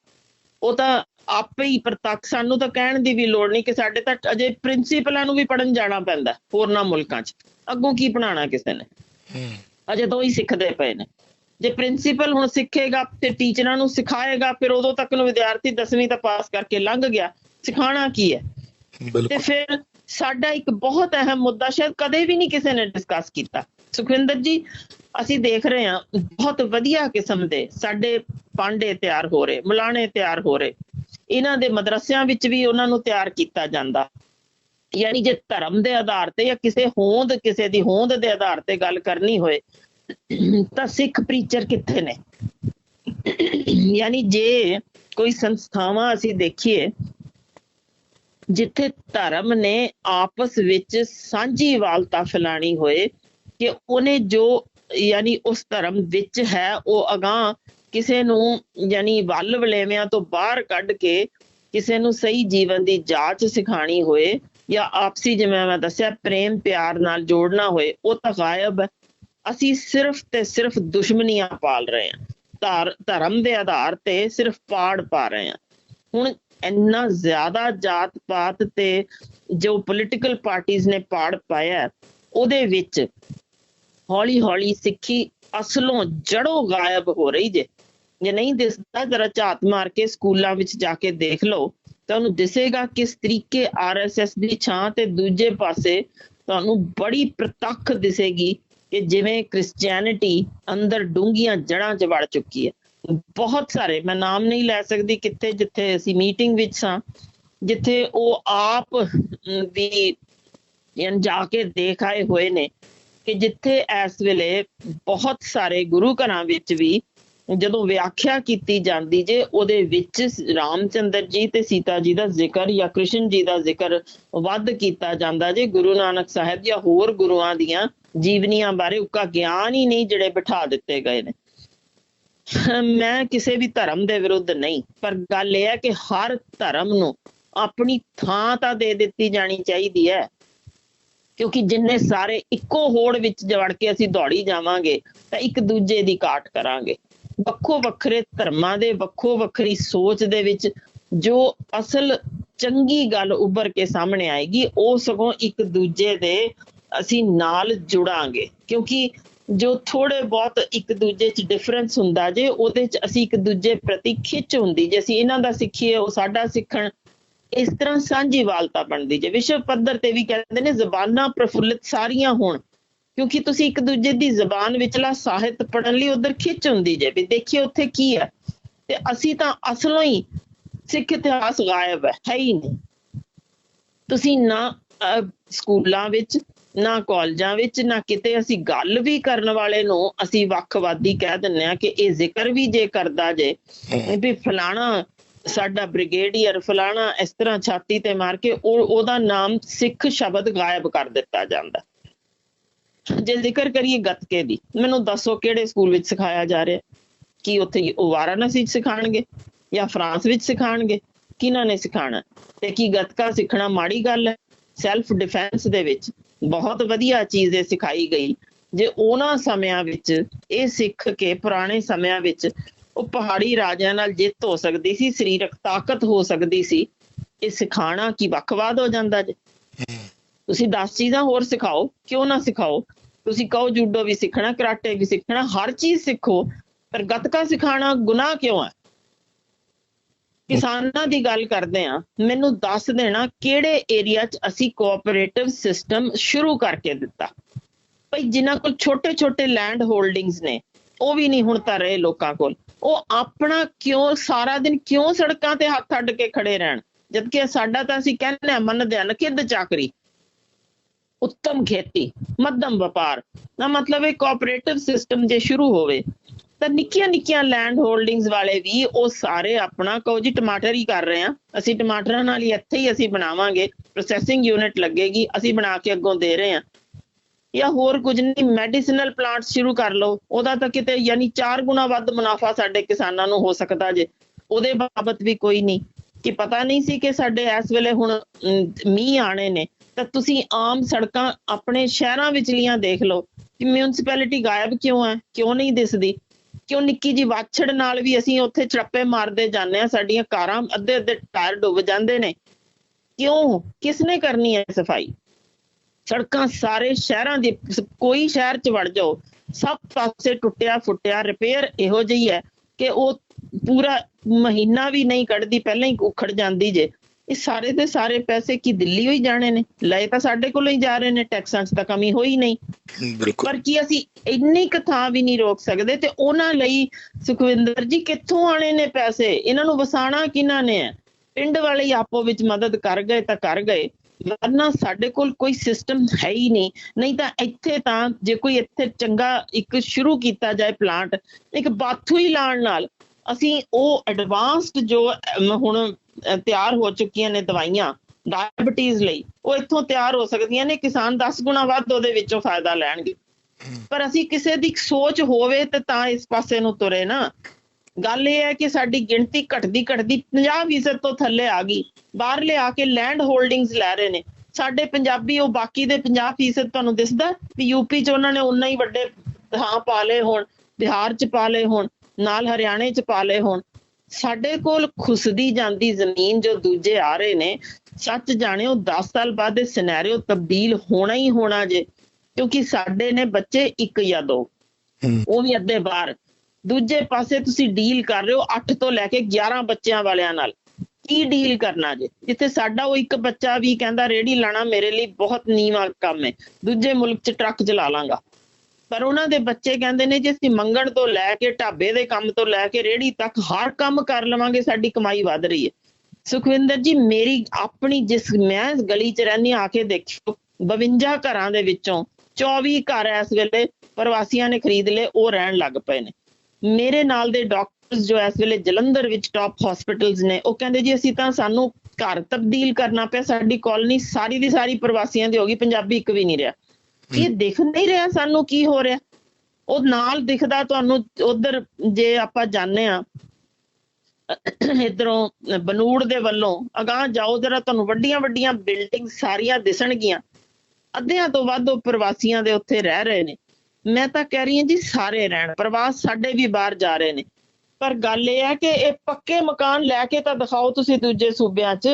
ਉਹ ਤਾਂ ਆਪੇ ਹੀ ਪ੍ਰਤੱਖ, ਸਾਨੂੰ ਤਾਂ ਕਹਿਣ ਦੀ ਵੀ ਲੋੜ ਨਹੀਂ ਕਿ ਸਾਡੇ ਤਾਂ ਅਜੇ ਪ੍ਰਿੰਸੀਪਲਾਂ ਨੂੰ ਵੀ ਪੜਨ ਜਾਣਾ ਪੈਂਦਾ ਹੋਰਨਾਂ ਮੁਲਕਾਂ 'ਚ। ਅੱਗੋਂ ਕੀ ਬਣਾਉਣਾ ਕਿਸੇ ਨੇ? ਅਜੇ ਤੋਂ ਹੀ ਸਿੱਖਦੇ ਪਏ ਨੇ। ਜੇ ਪ੍ਰਿੰਸੀਪਲ ਹੁਣ ਸਿੱਖੇਗਾ ਤੇ ਟੀਚਰਾਂ ਨੂੰ ਸਿਖਾਏਗਾ ਫਿਰ ਉਦੋਂ ਤੱਕ ਨੂੰ ਵਿਦਿਆਰਥੀ 10ਵੀਂ ਤਾਂ ਪਾਸ ਕਰਕੇ ਲੰਘ ਗਿਆ। ਸਿਖਾਣਾ ਕੀ ਹੈ? ਤੇ ਫਿਰ ਸਾਡਾ ਇੱਕ ਬਹੁਤ ਅਹਿਮ ਮੁੱਦਾ ਸ਼ਾਇਦ ਕਦੇ ਵੀ ਨਹੀਂ ਕਿਸੇ ਨੇ ਡਿਸਕਸ ਕੀਤਾ। ਸੁਖਵਿੰਦਰ ਜੀ ਅਸੀਂ ਦੇਖ ਰਹੇ ਹਾਂ ਬਹੁਤ ਵਧੀਆ ਕਿਸਮ ਦੇ ਸਾਡੇ ਪਾਂਡੇ ਤਿਆਰ ਹੋ ਰਹੇ ਮੁਲਾਣੇ ਤਿਆਰ ਹੋ ਰਹੇ। ਇਹਨਾਂ ਦੇ ਮਦਰਸਿਆਂ ਵਿੱਚ ਵੀ ਉਹਨਾਂ ਨੂੰ ਤਿਆਰ ਕੀਤਾ ਜਾਂਦਾ। ਯਾਨੀ ਜੇ ਧਰਮ ਦੇ ਆਧਾਰ ਤੇ ਜਾਂ ਕਿਸੇ ਹੋਂਦ, ਕਿਸੇ ਦੀ ਹੋਂਦ ਦੇ ਆਧਾਰ ਤੇ ਗੱਲ ਕਰਨੀ ਹੋਏ, ਤਾਂ ਸਿੱਖ ਪ੍ਰੀਚਰ ਕਿੱਥੇ ਨੇ? ਯਾਨੀ ਜੇ ਕੋਈ ਸੰਸਥਾਵਾਂ ਅਸੀਂ ਦੇਖੀਏ, ਜਿੱਥੇ ਧਰਮ ਨੇ ਆਪਸ ਵਿੱਚ ਸਾਂਝੀ ਵਾਲਤਾ ਫੈਲਾਣੀ ਹੋਏ, ਕਿ ਉਹਨੇ ਜੋ ਯਾਨੀ ਉਸ ਧਰਮ ਵਿੱਚ ਹੈ, ਉਹ ਅਗਾਹ ਕਿਸੇ ਨੂੰ ਯਾਨੀ ਵੱਲ ਵਲੇਵਿਆਂ ਤੋਂ ਬਾਹਰ ਕੱਢ ਕੇ ਕਿਸੇ ਨੂੰ ਸਹੀ ਜੀਵਨ ਦੀ ਜਾਂਚ ਸਿਖਾਣੀ ਹੋਏ ਜਾਂ ਆਪਸੀ ਜਿਵੇਂ ਮੈਂ ਦੱਸਿਆ, ਪ੍ਰੇਮ ਪਿਆਰ ਨਾਲ ਜੋੜਨਾ ਹੋਏ, ਉਹ ਤਾਂ ਗਾਇਬ ਹੈ। ਅਸੀਂ ਸਿਰਫ ਤੇ ਸਿਰਫ ਦੁਸ਼ਮਣੀਆਂ ਪਾਲ ਰਹੇ ਹਾਂ। ਧਾਰ- ਧਰਮ ਦੇ ਆਧਾਰ ਤੇ ਸਿਰਫ ਪਾੜ ਪਾ ਰਹੇ ਹਾਂ। ਹੁਣ ਇੰਨਾ ਜ਼ਿਆਦਾ ਜਾਤ ਪਾਤ ਤੇ ਜੋ ਪੋਲੀਟੀਕਲ ਪਾਰਟੀਆਂ ਨੇ ਪਾੜ ਪਾਇਆ ਉਹਦੇ ਵਿੱਚ ਹੌਲੀ ਹੌਲੀ ਸਿੱਖੀ ਅਸਲੋਂ ਜੜੋਂ ਗਾਇਬ ਹੋ ਰਹੀ ਜੇ। ਜੇ ਨਹੀਂ ਦਿਸਦਾ, ਜਰਾ ਝਾਤ ਮਾਰ ਕੇ ਸਕੂਲਾਂ ਵਿੱਚ ਜਾ ਕੇ ਦੇਖ ਲਓ। ਤੁਹਾਨੂੰ ਦਿਸੇਗਾ ਕਿਸ ਤਰੀਕੇ ਆਰਐਸਐਸ ਦੀ ਛਾਂ ਤੇ ਦੂਜੇ ਪਾਸੇ ਤੁਹਾਨੂੰ ਬੜੀ ਪ੍ਰਤੱਖ ਦਿਸੇਗੀ ਕਿ ਜਿਵੇਂ ਕ੍ਰਿਸਚੀਅਨਿਟੀ ਅੰਦਰ ਡੂੰਘੀਆਂ ਜੜ੍ਹਾਂ 'ਚ ਵੜ ਚੁੱਕੀ ਹੈ। ਬਹੁਤ ਸਾਰੇ, ਮੈਂ ਨਾਮ ਨਹੀਂ ਲੈ ਸਕਦੀ ਕਿੱਥੇ ਜਿੱਥੇ ਅਸੀਂ ਮੀਟਿੰਗ ਵਿੱਚ ਸਾਂ, ਜਿੱਥੇ ਉਹ ਆਪ ਵੀ ਯਾਨੀ ਜਾ ਕੇ ਦੇਖ ਆਏ ਹੋਏ ਨੇ ਕਿ ਜਿੱਥੇ ਇਸ ਵੇਲੇ ਬਹੁਤ ਸਾਰੇ ਗੁਰੂ ਘਰਾਂ ਵਿੱਚ ਵੀ ਜਦੋਂ ਵਿਆਖਿਆ ਕੀਤੀ ਜਾਂਦੀ ਜੇ, ਉਹਦੇ ਵਿੱਚ ਰਾਮਚੰਦਰ ਜੀ ਤੇ ਸੀਤਾ ਜੀ ਦਾ ਜ਼ਿਕਰ ਜਾਂ ਕ੍ਰਿਸ਼ਨ ਜੀ ਦਾ ਜ਼ਿਕਰ ਵੱਧ ਕੀਤਾ ਜਾਂਦਾ ਜੇ, ਗੁਰੂ ਨਾਨਕ ਸਾਹਿਬ ਜਾਂ ਹੋਰ ਗੁਰੂਆਂ ਦੀਆਂ ਜੀਵਨੀਆਂ ਬਾਰੇ ਉੱਕਾ ਗਿਆਨ ਹੀ ਨਹੀਂ ਜਿਹੜੇ ਬਿਠਾ ਦਿੱਤੇ ਗਏ ਨੇ। ਮੈਂ ਕਿਸੇ ਵੀ ਧਰਮ ਦੇ ਵਿਰੁੱਧ ਨਹੀਂ, ਪਰ ਗੱਲ ਇਹ ਹੈ ਕਿ ਹਰ ਧਰਮ ਨੂੰ ਆਪਣੀ ਥਾਂ ਤਾਂ ਦੇ ਦਿੱਤੀ ਜਾਣੀ ਚਾਹੀਦੀ ਹੈ, ਕਿਉਂਕਿ ਜਿੰਨੇ ਸਾਰੇ ਇੱਕੋ ਹੋੜ ਵਿੱਚ ਜਵੜ ਕੇ ਅਸੀਂ ਦੌੜੀ ਜਾਵਾਂਗੇ, ਤਾਂ ਇੱਕ ਦੂਜੇ ਦੀ ਕਾਟ ਕਰਾਂਗੇ। ਵੱਖੋ ਵੱਖਰੇ ਧਰਮਾਂ ਦੇ, ਵੱਖੋ ਵੱਖਰੀ ਸੋਚ ਦੇ ਵਿੱਚ ਜੋ ਅਸਲ ਚੰਗੀ ਗੱਲ ਉੱਭਰ ਕੇ ਸਾਹਮਣੇ ਆਏਗੀ, ਉਹ ਸਗੋਂ ਇੱਕ ਦੂਜੇ ਦੇ ਅਸੀਂ ਨਾਲ ਜੁੜਾਂਗੇ। ਕਿਉਂਕਿ ਜੋ ਥੋੜੇ ਬਹੁਤ ਇੱਕ ਦੂਜੇ 'ਚ ਡਿਫਰੈਂਸ ਹੁੰਦਾ ਜੇ, ਉਹਦੇ 'ਚ ਅਸੀਂ ਇੱਕ ਦੂਜੇ ਪ੍ਰਤੀ ਖਿੱਚ ਹੁੰਦੀ ਜੇ। ਅਸੀਂ ਇਹਨਾਂ ਦਾ ਸਿੱਖੀਏ, ਉਹ ਸਾਡਾ ਸਿੱਖਣ, ਇਸ ਤਰ੍ਹਾਂ ਸਾਂਝੀ ਵਾਲਤਾ ਬਣਦੀ ਜੇ। ਵਿਸ਼ਵ ਪੱਧਰ ਤੇ ਵੀ ਕਹਿੰਦੇ ਨੇ ਜ਼ਬਾਨਾਂ ਪ੍ਰਫੁੱਲਿਤ ਸਾਰੀਆਂ ਹੋਣ। ਕਿਉਂਕਿ ਤੁਸੀਂ ਇੱਕ ਦੂਜੇ ਦੀ ਜ਼ਬਾਨ ਵਿਚਲਾ ਸਾਹਿਤ ਪੜਨ ਲਈ ਉਧਰ ਖਿੱਚ ਹੁੰਦੀ ਜੇ ਵੀ ਦੇਖੀਏ ਉੱਥੇ ਕੀ ਹੈ ਤੇ ਅਸੀਂ ਤਾਂ ਅਸਲੋਂ ਹੀ ਸਿੱਖ ਇਤਿਹਾਸ ਗਾਇਬ ਹੈ ਹੈ ਹੀ ਨਹੀਂ। ਤੁਸੀਂ ਨਾ ਸਕੂਲਾਂ ਵਿੱਚ, ਨਾ ਕਾਲਜਾਂ ਵਿੱਚ, ਨਾ ਕਿਤੇ ਅਸੀਂ ਗੱਲ ਵੀ ਕਰਨ ਵਾਲੇ ਨੂੰ ਅਸੀਂ ਵੱਖਵਾਦੀ ਕਹਿ ਦਿੰਨੇ ਆ ਕਿ ਇਹ ਜ਼ਿਕਰ ਵੀ ਜੇ ਕਰਦਾ ਜੇ ਵੀ ਫਲਾਣਾ ਸਾਡਾ ਬ੍ਰਿਗੇਡੀਅਰ ਫਲਾਣਾ ਇਸ ਤਰ੍ਹਾਂ ਛਾਤੀ ਤੇ ਮਾਰ ਕੇ ਉਹ, ਉਹਦਾ ਨਾਮ ਸਿੱਖ ਸ਼ਬਦ ਗਾਇਬ ਕਰ ਦਿੱਤਾ ਜਾਂਦਾ। ਜੇ ਜ਼ਿਕਰ ਕਰੀਏ ਗੱਤਕੇ ਦੀ ਮੈਨੂੰ ਦੱਸੋ ਕਿਹੜੇ ਸਕੂਲ ਵਿੱਚ ਸਿਖਾਇਆ ਜਾ ਰਿਹਾ? ਕੀ ਉੱਥੇ ਉਹ ਵਾਰਾਣਸੀ 'ਚ ਸਿਖਾਣਗੇ ਜਾਂ ਫਰਾਂਸ ਵਿੱਚ ਸਿਖਾਣਗੇ ਕਿਹਨਾਂ ਨੇ ਸਿਖਾਣਾ ਤੇ ਕੀ ਗੱਤਕਾ ਸਿੱਖਣਾ ਮਾੜੀ ਗੱਲ ਹੈ? ਸੈਲਫ ਡਿਫੈਂਸ ਦੇ ਵਿੱਚ ਬਹੁਤ ਵਧੀਆ ਚੀਜ਼ ਇਹ ਸਿਖਾਈ ਗਈ। ਜੇ ਉਹਨਾਂ ਸਮਿਆਂ ਵਿੱਚ ਇਹ ਸਿੱਖ ਕੇ ਪੁਰਾਣੇ ਸਮਿਆਂ ਵਿੱਚ ਉਹ ਪਹਾੜੀ ਰਾਜਿਆਂ ਨਾਲ ਜਿੱਤ ਹੋ ਸਕਦੀ ਸੀ ਸਰੀਰਕ ਤਾਕਤ ਹੋ ਸਕਦੀ ਸੀ ਇਹ ਸਿਖਾਣਾ ਕੀ ਵੱਖਵਾਦ ਹੋ ਜਾਂਦਾ ਜੇ? ਤੁਸੀਂ 10 ਚੀਜ਼ਾਂ ਹੋਰ ਸਿਖਾਓ ਕਿਉਂ ਨਾ ਸਿਖਾਓ? ਤੁਸੀਂ ਕਹੋ ਜੂਡੋ ਵੀ ਸਿੱਖਣਾ, ਕਰਾਟੇ ਵੀ ਸਿੱਖਣਾ, ਹਰ ਚੀਜ਼ ਸਿੱਖੋ, ਪਰ ਗੱਤਕਾ ਸਿਖਾਣਾ ਗੁਨਾਹ ਕਿਉਂ ਹੈ? ਕਿਸਾਨਾਂ ਦੀ ਗੱਲ ਕਰਦੇ ਆ ਮੈਨੂੰ ਦੱਸ ਦੇਣਾ ਕਿਹੜੇ ਏਰੀਆ 'ਚ ਅਸੀਂ ਕੋਆਪਰੇਟਿਵ ਸਿਸਟਮ ਸ਼ੁਰੂ ਕਰਕੇ ਦਿੱਤਾ। ਭਈ ਜਿਨ੍ਹਾਂ ਕੋਲ ਛੋਟੇ-ਛੋਟੇ ਲੈਂਡ ਹੋਲਡਿੰਗਸ ਨੇ, ਉਹ ਵੀ ਨਹੀਂ ਹੁਣ ਤਾਂ ਰਹੇ ਲੋਕਾਂ ਕੋਲ। ਉਹ ਆਪਣਾ ਕਿਉਂ, ਸਾਰਾ ਦਿਨ ਕਿਉਂ ਸੜਕਾਂ ਤੇ ਹੱਥ ਅੱਡ ਕੇ ਖੜੇ ਰਹਿਣ? ਜਦਕਿ ਸਾਡਾ ਤਾਂ ਅਸੀਂ ਕਹਿੰਦੇ ਆ ਮੰਨਦੇ ਆ ਨਕਿੱਧ ਚਾਕਰੀ। ਉੱਤਮ ਖੇਤੀ, ਮੱਧਮ ਵਪਾਰ। ਨਾ ਮਤਲਬ ਇਹ ਕੋਆਪਰੇਟਿਵ ਸਿਸਟਮ ਜੇ ਸ਼ੁਰੂ ਹੋਵੇ, ਤਾਂ ਨਿੱਕੀਆਂ ਨਿੱਕੀਆਂ ਲੈਂਡ ਹੋਲਡਿੰਗਸ ਵਾਲੇ ਵੀ ਉਹ ਸਾਰੇ ਆਪਣਾ ਕਹੋ ਜੀ ਟਮਾਟਰ ਹੀ ਕਰ ਰਹੇ ਆ। ਅਸੀਂ ਟਮਾਟਰਾਂ ਨਾਲ ਹੀ ਇੱਥੇ ਹੀ ਅਸੀਂ ਬਣਾਵਾਂਗੇ ਪ੍ਰੋਸੈਸਿੰਗ ਯੂਨਿਟ ਲੱਗੇਗੀ, ਅਸੀਂ ਬਣਾ ਕੇ ਅੱਗੋਂ ਦੇ ਰਹੇ ਆ। ਜਾਂ ਹੋਰ ਕੁਝ ਨਹੀਂ ਮੈਡੀਸਨਲ ਪਲਾਂਟਸ ਸ਼ੁਰੂ ਕਰ ਲਓ। ਉਹਦਾ ਤਾਂ ਕਿਤੇ ਯਾਨੀ 4 ਗੁਣਾ ਵੱਧ ਮੁਨਾਫਾ ਸਾਡੇ ਕਿਸਾਨਾਂ ਨੂੰ ਹੋ ਸਕਦਾ ਜੇ। ਉਹਦੇ ਬਾਬਤ ਵੀ ਕੋਈ ਨਹੀਂ। ਕਿ ਪਤਾ ਨਹੀਂ ਸੀ ਕਿ ਸਾਡੇ ਇਸ ਵੇਲੇ ਹੁਣ ਮੀਂਹ ਆਣੇ ਨੇ। ਤਾਂ ਤੁਸੀਂ ਆਮ ਸੜਕਾਂ ਆਪਣੇ ਸ਼ਹਿਰਾਂ ਵਿਚਲੀਆਂ ਦੇਖ ਲਓ ਕਿ ਮਿਊਨਿਸਪੈਲਿਟੀ ਗਾਇਬ ਕਿਉਂ ਹੈ, ਕਿਉਂ ਨਹੀਂ ਦਿਸਦੀ? ਕਿਉਂ ਨਿੱਕੀ ਜੀ ਵਾਛੜ ਨਾਲ ਵੀ ਅਸੀਂ ਉੱਥੇ ਚੜੱਪੇ ਮਾਰਦੇ ਜਾਂਦੇ ਆ ਸਾਡੀਆਂ ਕਾਰਾਂ ਅੱਧੇ ਅੱਧੇ ਟਾਇਰ ਡੁੱਬ ਜਾਂਦੇ ਨੇ। ਕਿਉਂ? ਕਿਸਨੇ ਕਰਨੀ ਹੈ ਸਫ਼ਾਈ? ਸੜਕਾਂ ਸਾਰੇ ਸ਼ਹਿਰਾਂ ਦੀ ਕੋਈ ਸ਼ਹਿਰ ਚ ਵੜ ਜਾਓ, ਸਭ ਪਾਸੇ ਟੁੱਟਿਆ ਫੁੱਟਿਆ ਰਿਪੇਅਰ ਇਹੋ ਜਿਹੀ ਹੈ ਕਿ ਉਹ ਪੂਰਾ ਮਹੀਨਾ ਵੀ ਨਹੀਂ ਕੱਢਦੀ, ਪਹਿਲਾਂ ਹੀ ਉਖੜ ਜਾਂਦੀ ਜੇ। ਇਹ ਸਾਰੇ ਦੇ ਸਾਰੇ ਪੈਸੇ ਕੀ ਦਿੱਲੀ ਹੋਈ ਜਾਣੇ ਨੇ? ਲਏ ਤਾਂ ਸਾਡੇ ਕੋਲੋਂ ਹੀ ਜਾ ਰਹੇ ਨੇ ਟੈਕਸਾਂ 'ਚ ਤਾਂ ਕਮੀ ਹੋਈ ਨਹੀਂ। ਬਿਲਕੁਲ। ਪਰ ਕੀ ਅਸੀਂ ਇੰਨੀ ਕੁ ਥਾਂ ਵੀ ਨਹੀਂ ਰੋਕ ਸਕਦੇ ਤੇ ਉਹਨਾਂ ਲਈ ਸੁਖਵਿੰਦਰ ਜੀ ਕਿੱਥੋਂ ਆਣੇ ਨੇ ਪੈਸੇ? ਇਹਨਾਂ ਨੂੰ ਵਸਾਣਾ ਕਿਹਨਾਂ ਨੇ? ਹੈ ਪਿੰਡ ਵਾਲੇ ਹੀ ਆਪੋ ਵਿੱਚ ਮਦਦ ਕਰ ਗਏ ਤਾਂ ਕਰ ਗਏ। ਵਰਨਾ ਸਾਡੇ ਕੋਲ ਕੋਈ ਸਿਸਟਮ ਹੈ ਹੀ ਨਹੀਂ। ਨਹੀਂ ਤਾਂ ਇੱਥੇ ਤਾਂ ਜੇ ਕੋਈ ਇੱਥੇ ਚੰਗਾ ਇੱਕ ਸ਼ੁਰੂ ਕੀਤਾ ਜਾਏ ਪਲਾਂਟ ਇੱਕ ਬਾਥੂ ਹੀ ਲਾਉਣ ਨਾਲ ਅਸੀਂ ਉਹ ਐਡਵਾਂਸਡ ਜੋ ਹੁਣ ਤਿਆਰ ਹੋ ਚੁੱਕੀਆਂ ਨੇ ਦਵਾਈਆਂ ਡਾਇਬੀਟੀਜ਼ ਲਈ, ਉਹ ਇੱਥੋਂ ਤਿਆਰ ਹੋ ਸਕਦੀਆਂ ਨੇ, ਕਿਸਾਨ 10 ਗੁਣਾ ਵੱਧ ਉਹਦੇ ਵਿੱਚੋਂ ਫਾਇਦਾ ਲੈਣਗੇ। ਪਰ ਅਸੀਂ ਕਿਸੇ ਦੀ ਸੋਚ ਹੋਵੇ ਤੇ ਤਾਂ ਇਸ ਪਾਸੇ ਨੂੰ ਤੁਰੇ ਨਾ। ਗੱਲ ਇਹ ਹੈ ਕਿ ਸਾਡੀ ਗਿਣਤੀ ਘਟਦੀ ਘਟਦੀ 50% ਤੋਂ ਥੱਲੇ ਆ ਗਈ। ਬਾਹਰਲੇ ਆ ਕੇ ਲੈਂਡ ਹੋਲਡਿੰਗਸ ਲੈ ਰਹੇ ਨੇ। ਸਾਡੇ ਪੰਜਾਬੀ ਉਹ ਬਾਕੀ ਦੇ 50% ਤੁਹਾਨੂੰ ਦਿਸਦਾ ਵੀ ਯੂਪੀ ਚ ਉਹਨਾਂ ਨੇ ਉਨਾ ਹੀ ਵੱਡੇ ਥਾਂ ਪਾ ਲਏ ਹੋਣ, ਬਿਹਾਰ ਚ ਪਾ ਲਏ ਹੋਣ, ਨਾਲ ਹਰਿਆਣੇ ਚ ਪਾ ਲਏ ਹੋਣ। ਸਾਡੇ ਕੋਲ ਖੁਸਦੀ ਜਾਂਦੀ ਜ਼ਮੀਨ ਜੋ ਦੂਜੇ ਆ ਰਹੇ ਨੇ ਸੱਚ ਜਾਣਿਓ 10 ਸਾਲ ਬਾਅਦ ਇਹ ਸਿਨੈਰੀਓ ਤਬਦੀਲ ਹੋਣਾ ਹੀ ਹੋਣਾ ਜੇ ਕਿਉਂਕਿ ਸਾਡੇ ਨੇ ਬੱਚੇ ਇੱਕ ਜਾਂ ਦੋ ਉਹ ਵੀ ਅੱਧੇ ਬਾਹਰ। ਦੂਜੇ ਪਾਸੇ ਤੁਸੀਂ ਡੀਲ ਕਰ ਰਹੇ ਹੋ 8 ਤੋਂ ਲੈ ਕੇ 11 ਬੱਚਿਆਂ ਵਾਲਿਆਂ ਨਾਲ। ਕੀ ਡੀਲ ਕਰਨਾ ਜੇ? ਜਿੱਥੇ ਸਾਡਾ ਉਹ ਇੱਕ ਬੱਚਾ ਵੀ ਕਹਿੰਦਾ ਰੇੜੀ ਲਾਣਾ ਮੇਰੇ ਲਈ ਬਹੁਤ ਨੀਵਾਂ ਕੰਮ ਹੈ। ਦੂਜੇ ਮੁਲਕ 'ਚ ਟਰੱਕ ਚਲਾ ਲਾਂਗਾ। ਪਰ ਉਹਨਾਂ ਦੇ ਬੱਚੇ ਕਹਿੰਦੇ ਨੇ ਜੇ ਅਸੀਂ ਮੰਗਣ ਤੋਂ ਲੈ ਕੇ ਢਾਬੇ ਦੇ ਕੰਮ ਤੋਂ ਲੈ ਕੇ ਰੇੜੀ ਤੱਕ ਹਰ ਕੰਮ ਕਰ ਲਵਾਂਗੇ, ਸਾਡੀ ਕਮਾਈ ਵਧ ਰਹੀ ਹੈ। ਸੁਖਵਿੰਦਰ ਜੀ, ਮੇਰੀ ਆਪਣੀ ਜਿਸ ਮੈਂ ਗਲੀ 'ਚ ਰਹਿੰਦੀ ਆ ਕੇ ਦੇਖਿਓ 52 ਘਰਾਂ ਦੇ ਵਿੱਚੋਂ 24 ਘਰ ਇਸ ਵੇਲੇ ਪ੍ਰਵਾਸੀਆਂ ਨੇ ਖਰੀਦ ਲਏ, ਉਹ ਰਹਿਣ ਲੱਗ ਪਏ ਨੇ। ਮੇਰੇ ਨਾਲ ਦੇ ਡਾਕਟਰਸ ਜੋ ਇਸ ਵੇਲੇ ਜਲੰਧਰ ਵਿੱਚ ਟਾਪ ਹਸਪੀਟਲਸ ਨੇ, ਉਹ ਕਹਿੰਦੇ ਜੀ, ਅਸੀਂ ਤਾਂ ਸਾਨੂੰ ਘਰ ਤਬਦੀਲ ਕਰਨਾ ਪਿਆ, ਸਾਡੀ ਕਾਲਨੀ ਸਾਰੀ ਦੀ ਸਾਰੀ ਪ੍ਰਵਾਸੀਆਂ ਦੀ ਹੋ ਗਈ, ਪੰਜਾਬੀ ਇੱਕ ਵੀ ਨਹੀਂ ਰਿਹਾ। ਇਹ ਦਿਖ ਨਹੀਂ ਰਿਹਾ ਸਾਨੂੰ ਕੀ ਹੋ ਰਿਹਾ। ਉਹ ਨਾਲ ਦਿਖਦਾ ਤੁਹਾਨੂੰ ਉਧਰ ਜੇ ਆਪਾਂ ਜਾਣਦੇ ਆ ਇਧਰੋਂ ਬਨੂੜ ਦੇ ਵੱਲੋਂ ਅਗਾਹ ਜਾਓ ਜਰਾ ਤੁਹਾਨੂੰ ਵੱਡੀਆਂ ਵੱਡੀਆਂ ਬਿਲਡਿੰਗ ਸਾਰੀਆਂ ਦਿਸਣਗੀਆਂ। ਅੱਧਿਆਂ ਤੋਂ ਵੱਧ ਉਹ ਪ੍ਰਵਾਸੀਆਂ ਦੇ ਉੱਥੇ ਰਹਿ ਰਹੇ ਨੇ। ਮੈਂ ਤਾਂ ਕਹਿ ਰਹੀ ਹਾਂ ਜੀ ਸਾਰੇ ਰਹਿਣ। ਪ੍ਰਵਾਸ ਸਾਡੇ ਵੀ ਬਾਹਰ ਜਾ ਰਹੇ ਨੇ। ਪਰ ਗੱਲ ਇਹ ਹੈ ਕਿ ਇਹ ਪੱਕੇ ਮਕਾਨ ਲੈ ਕੇ ਤਾਂ ਦਿਖਾਓ ਤੁਸੀਂ ਦੂਜੇ ਸੂਬਿਆਂ 'ਚ।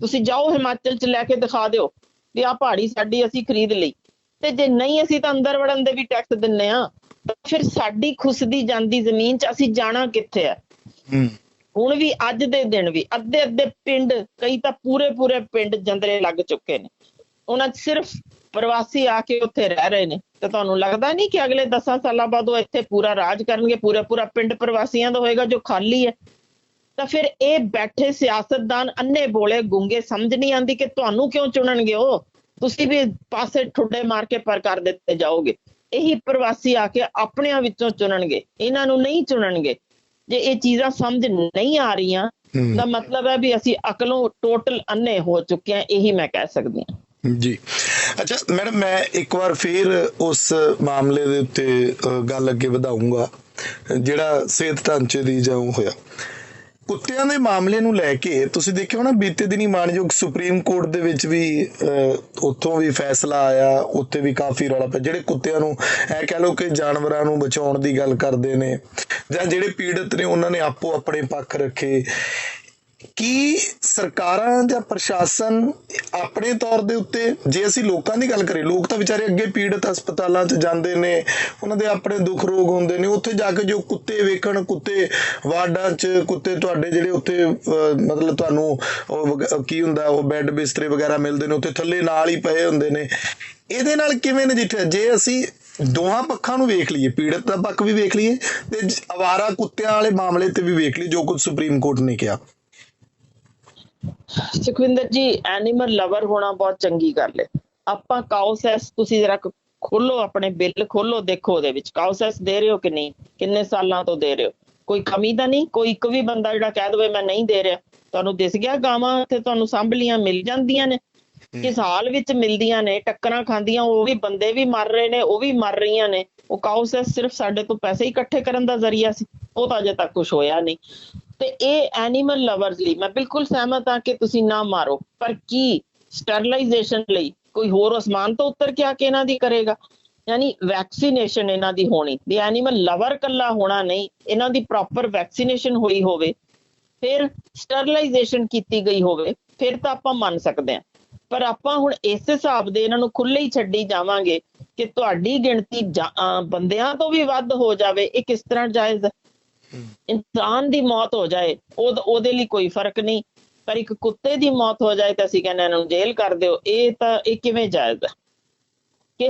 ਤੁਸੀਂ ਜਾਓ ਹਿਮਾਚਲ 'ਚ ਲੈ ਕੇ ਦਿਖਾ ਦਿਓ ਵੀ ਆ ਪਹਾੜੀ ਸਾਡੀ ਅਸੀਂ ਖਰੀਦ ਲਈ। ਤੇ ਜੇ ਨਹੀਂ ਅਸੀਂ ਤਾਂ ਅੰਦਰ ਵੜਨ ਦੇ ਵੀ ਟੈਕਸ ਦਿੰਨੇ ਆ ਤਾਂ ਫਿਰ ਸਾਡੀ ਖੁਸਦੀ ਜਾਂਦੀ ਜ਼ਮੀਨ 'ਚ ਅਸੀਂ ਜਾਣਾ ਕਿੱਥੇ ਆ? ਹੂੰ। ਹੁਣ ਵੀ ਅੱਜ ਦੇ ਦਿਨ ਵੀ ਅੱਧੇ ਅੱਧੇ ਪਿੰਡ ਕਈ ਤਾਂ ਪੂਰੇ ਪੂਰੇ ਪਿੰਡ ਜੰਦਰੇ ਲੱਗ ਚੁੱਕੇ ਨੇ। ਉਹਨਾਂ 'ਚ ਸਿਰਫ ਪ੍ਰਵਾਸੀ ਆ ਕੇ ਉੱਥੇ ਰਹਿ ਰਹੇ ਨੇ। ਤੇ ਤੁਹਾਨੂੰ ਲੱਗਦਾ ਨਹੀਂ ਕਿ ਅਗਲੇ 10 ਸਾਲਾਂ ਬਾਅਦ ਉਹ ਇੱਥੇ ਪੂਰਾ ਰਾਜ ਕਰਨਗੇ ਪੂਰਾ ਪੂਰਾ ਪਿੰਡ ਪ੍ਰਵਾਸੀਆਂ ਦਾ ਹੋਏਗਾ ਜੋ ਖਾਲੀ ਹੈ? ਤਾਂ ਫਿਰ ਇਹ ਬੈਠੇ ਸਿਆਸਤਦਾਨ ਅੰਨੇ ਬੋਲੇ ਗੁੰਗੇ ਸਮਝ ਨਹੀਂ ਆਂਦੀ ਕਿ ਤੁਹਾਨੂੰ ਕਿਉਂ ਚੁਣਨਗੇ ਉਹ? ਤੁਸੀਂ ਵੀ ਪਾਸੇ ਠੁੱਡੇ ਮਾਰ ਕੇ ਪਰ ਕਰ ਦਿੱਤੇ ਜਾਓਗੇ। ਇਹੀ ਪ੍ਰਵਾਸੀ ਆ ਕੇ ਆਪਣਿਆਂ ਵਿੱਚੋਂ ਚੁਣਨਗੇ। ਇਹਨਾਂ ਨੂੰ ਨਹੀਂ ਚੁਣਨਗੇ। ਜੇ ਇਹ ਚੀਜ਼ਾਂ ਸਮਝ ਨਹੀਂ ਆ ਰਹੀਆਂ। ਦਾ ਮਤਲਬ ਹੈ ਵੀ ਅਸੀਂ ਅਕਲੋਂ ਟੋਟਲ ਅੰਨੇ ਹੋ ਚੁੱਕੇ ਹਾਂ ਇਹੀ ਮੈਂ ਕਹਿ ਸਕਦੀ ਹਾਂ। ਜੀ। ਅੱਛਾ ਮੈਡਮ ਮੈਂ ਇੱਕ ਵਾਰ ਫੇਰ ਉਸ ਮਾਮਲੇ ਦੇ ਉੱਤੇ ਗੱਲ ਅੱਗੇ ਵਧਾਉਂਗਾ ਜਿਹੜਾ ਸਿਹਤ ਢਾਂਚੇ ਦੀ ਜਾਂ ਉਹ ਹੋਇਆ। ਕੁੱਤਿਆਂ ਦੇ ਮਾਮਲੇ ਨੂੰ ਲੈ ਕੇ ਤੁਸੀਂ ਦੇਖਿਓ ਨਾ, ਬੀਤੇ ਦਿਨੀ ਮਾਨਯੋਗ ਸੁਪਰੀਮ ਕੋਰਟ ਦੇ ਵਿੱਚ ਵੀ ਉੱਥੋਂ ਵੀ ਫੈਸਲਾ ਆਇਆ, ਉੱਥੇ ਵੀ ਕਾਫੀ ਰੌਲਾ ਪਿਆ। ਜਿਹੜੇ ਕੁੱਤਿਆਂ ਨੂੰ ਇਹ ਕਹਿ ਲਓ ਕਿ ਜਾਨਵਰਾਂ ਨੂੰ ਬਚਾਉਣ ਦੀ ਗੱਲ ਕਰਦੇ ਨੇ ਜਾਂ ਜਿਹੜੇ ਪੀੜਤ ਨੇ, ਉਹਨਾਂ ਨੇ ਆਪੋ ਆਪਣੇ ਪੱਖ ਰੱਖੇ। ਕੀ ਸਰਕਾਰਾਂ ਜਾਂ ਪ੍ਰਸ਼ਾਸਨ ਆਪਣੇ ਤੌਰ ਦੇ ਉੱਤੇ, ਜੇ ਅਸੀਂ ਲੋਕਾਂ ਦੀ ਗੱਲ ਕਰੀਏ, ਲੋਕ ਤਾਂ ਵਿਚਾਰੇ ਅੱਗੇ ਪੀੜਤ ਹਸਪਤਾਲਾਂ 'ਚ ਜਾਂਦੇ ਨੇ, ਉਹਨਾਂ ਦੇ ਆਪਣੇ ਦੁੱਖ ਰੋਗ ਹੁੰਦੇ ਨੇ, ਉੱਥੇ ਜਾ ਕੇ ਜੋ ਕੁੱਤੇ ਵੇਖਣ, ਕੁੱਤੇ ਵਾਰਡਾਂ 'ਚ, ਕੁੱਤੇ ਤੁਹਾਡੇ ਜਿਹੜੇ ਉੱਥੇ ਮਤਲਬ ਤੁਹਾਨੂੰ ਉਹ ਕੀ ਹੁੰਦਾ, ਉਹ ਬੈੱਡ ਬਿਸਤਰੇ ਵਗੈਰਾ ਮਿਲਦੇ ਨੇ, ਉੱਥੇ ਥੱਲੇ ਨਾਲ ਹੀ ਪਏ ਹੁੰਦੇ ਨੇ। ਇਹਦੇ ਨਾਲ ਕਿਵੇਂ ਨਜਿੱਠਿਆ ਜੇ ਅਸੀਂ ਦੋਹਾਂ ਪੱਖਾਂ ਨੂੰ ਵੇਖ ਲਈਏ, ਪੀੜਤ ਦਾ ਪੱਖ ਵੀ ਵੇਖ ਲਈਏ, ਤੇ ਜ- ਅਵਾਰਾ ਕੁੱਤਿਆਂ ਵਾਲੇ ਮਾਮਲੇ ਤੇ ਵੀ ਵੇਖ ਲਈਏ, ਜੋ ਕੁਝ ਸੁਪਰੀਮ ਕੋਰਟ ਨੇ ਕਿਹਾ। ਸੁਖਵਿੰਦਰ ਜੀ ਐਨੀਮਲ ਲਵਰ ਹੋਣਾ ਬਹੁਤ ਚੰਗੀ ਗੱਲ ਹੈ। ਆਪਾਂ ਕਾਉਸੈਸ ਤੁਸੀਂ ਜਰਾ ਖੋਲੋ ਆਪਣੇ ਬਿੱਲ ਖੋਲੋ ਦੇਖੋ ਉਹਦੇ ਵਿੱਚ। ਕਾਉਸੈਸ ਦੇ ਰਹੇ ਹੋ ਕਿ ਨਹੀਂ? ਕਿੰਨੇ ਸਾਲਾਂ ਤੋਂ ਦੇ ਰਹੇ ਹੋ? ਕੋਈ ਕਮੀ ਤਾਂ ਨਹੀਂ? ਕੋਈ ਇੱਕ ਵੀ ਬੰਦਾ ਜਿਹੜਾ ਕਹਿ ਦਵੇ ਮੈਂ ਨਹੀਂ ਦੇ ਰਿਹਾ। ਤੁਹਾਨੂੰ ਦਿਸ ਗਿਆ ਗਾਵਾਂ ਤੇ ਤੁਹਾਨੂੰ ਸੰਭਲੀਆਂ ਮਿਲ ਜਾਂਦੀਆਂ ਨੇ। ਕਿਸ ਹਾਲ ਵਿੱਚ ਮਿਲਦੀਆਂ ਨੇ ਟੱਕਰਾਂ ਖਾਂਦੀਆਂ ਉਹ ਵੀ ਬੰਦੇ ਵੀ ਮਰ ਰਹੇ ਨੇ ਉਹ ਵੀ ਮਰ ਰਹੀਆਂ ਨੇ। ਉਹ ਕਾਉਸੈਸ ਸਿਰਫ ਸਾਡੇ ਤੋਂ ਪੈਸੇ ਇਕੱਠੇ ਕਰਨ ਦਾ ਜ਼ਰੀਆ ਸੀ। ਉਹ ਤਾਂ ਅਜੇ ਤੱਕ ਕੁਝ ਹੋਇਆ ਨਹੀਂ। ਤੇ ਇਹ ਐਨੀਮਲ ਲਵਰਸ ਲਈ ਮੈਂ ਬਿਲਕੁਲ ਸਹਿਮਤ ਹਾਂ ਕਿ ਤੁਸੀਂ ਨਾ ਮਾਰੋ। ਪਰ ਕੀ? ਸਟਰਲਾਈਜੇਸ਼ਨ ਲਈ ਕੋਈ ਹੋਰ ਅਸਮਾਨ ਤੋਂ ਉੱਤਰ ਕੇ ਆ ਕੇ ਇਹਨਾਂ ਦੀ ਕਰੇਗਾ? ਯਾਨੀ ਵੈਕਸੀਨੇਸ਼ਨ ਇਹਨਾਂ ਦੀ ਹੋਣੀ। ਦੀ ਐਨੀਮਲ ਲਵਰ ਕੱਲਾ ਹੋਣਾ ਨਹੀਂ, ਇਹਨਾਂ ਦੀ ਪ੍ਰੋਪਰ ਵੈਕਸੀਨੇਸ਼ਨ ਹੋਈ ਹੋਵੇ, ਫਿਰ ਸਟਰਲਾਈਜੇਸ਼ਨ ਕੀਤੀ ਗਈ ਹੋਵੇ, ਫਿਰ ਤਾਂ ਆਪਾਂ ਮੰਨ ਸਕਦੇ ਹਾਂ। ਪਰ ਆਪਾਂ ਹੁਣ ਇਸ ਹਿਸਾਬ ਦੇ ਇਹਨਾਂ ਨੂੰ ਖੁੱਲੇ ਹੀ ਛੱਡੀ ਜਾਵਾਂਗੇ ਕਿ ਤੁਹਾਡੀ ਗਿਣਤੀ ਬੰਦਿਆਂ ਤੋਂ ਵੀ ਵੱਧ ਹੋ ਜਾਵੇ, ਇਹ ਕਿਸ ਤਰ੍ਹਾਂ ਜਾਇਜ਼ ਹੈ? ਇਨਸਾਨ ਦੀ ਮੌਤ ਹੋ ਜਾਏ, ਉਹ ਉਹਦੇ ਲਈ ਕੋਈ ਫ਼ਰਕ ਨਹੀਂ। ਪਰ ਇੱਕ ਕੁੱਤੇ ਦੀ ਮੌਤ ਹੋ ਜਾਏ ਤਾਂ ਅਸੀਂ ਕਹਿੰਦੇ ਇਹਨਾਂ ਨੂੰ ਜੇਲ੍ਹ ਕਰ ਦਿਓ। ਇਹ ਤਾਂ ਇਹ ਕਿਵੇਂ ਜਾਇਜ਼ ਹੈ? ਕਿ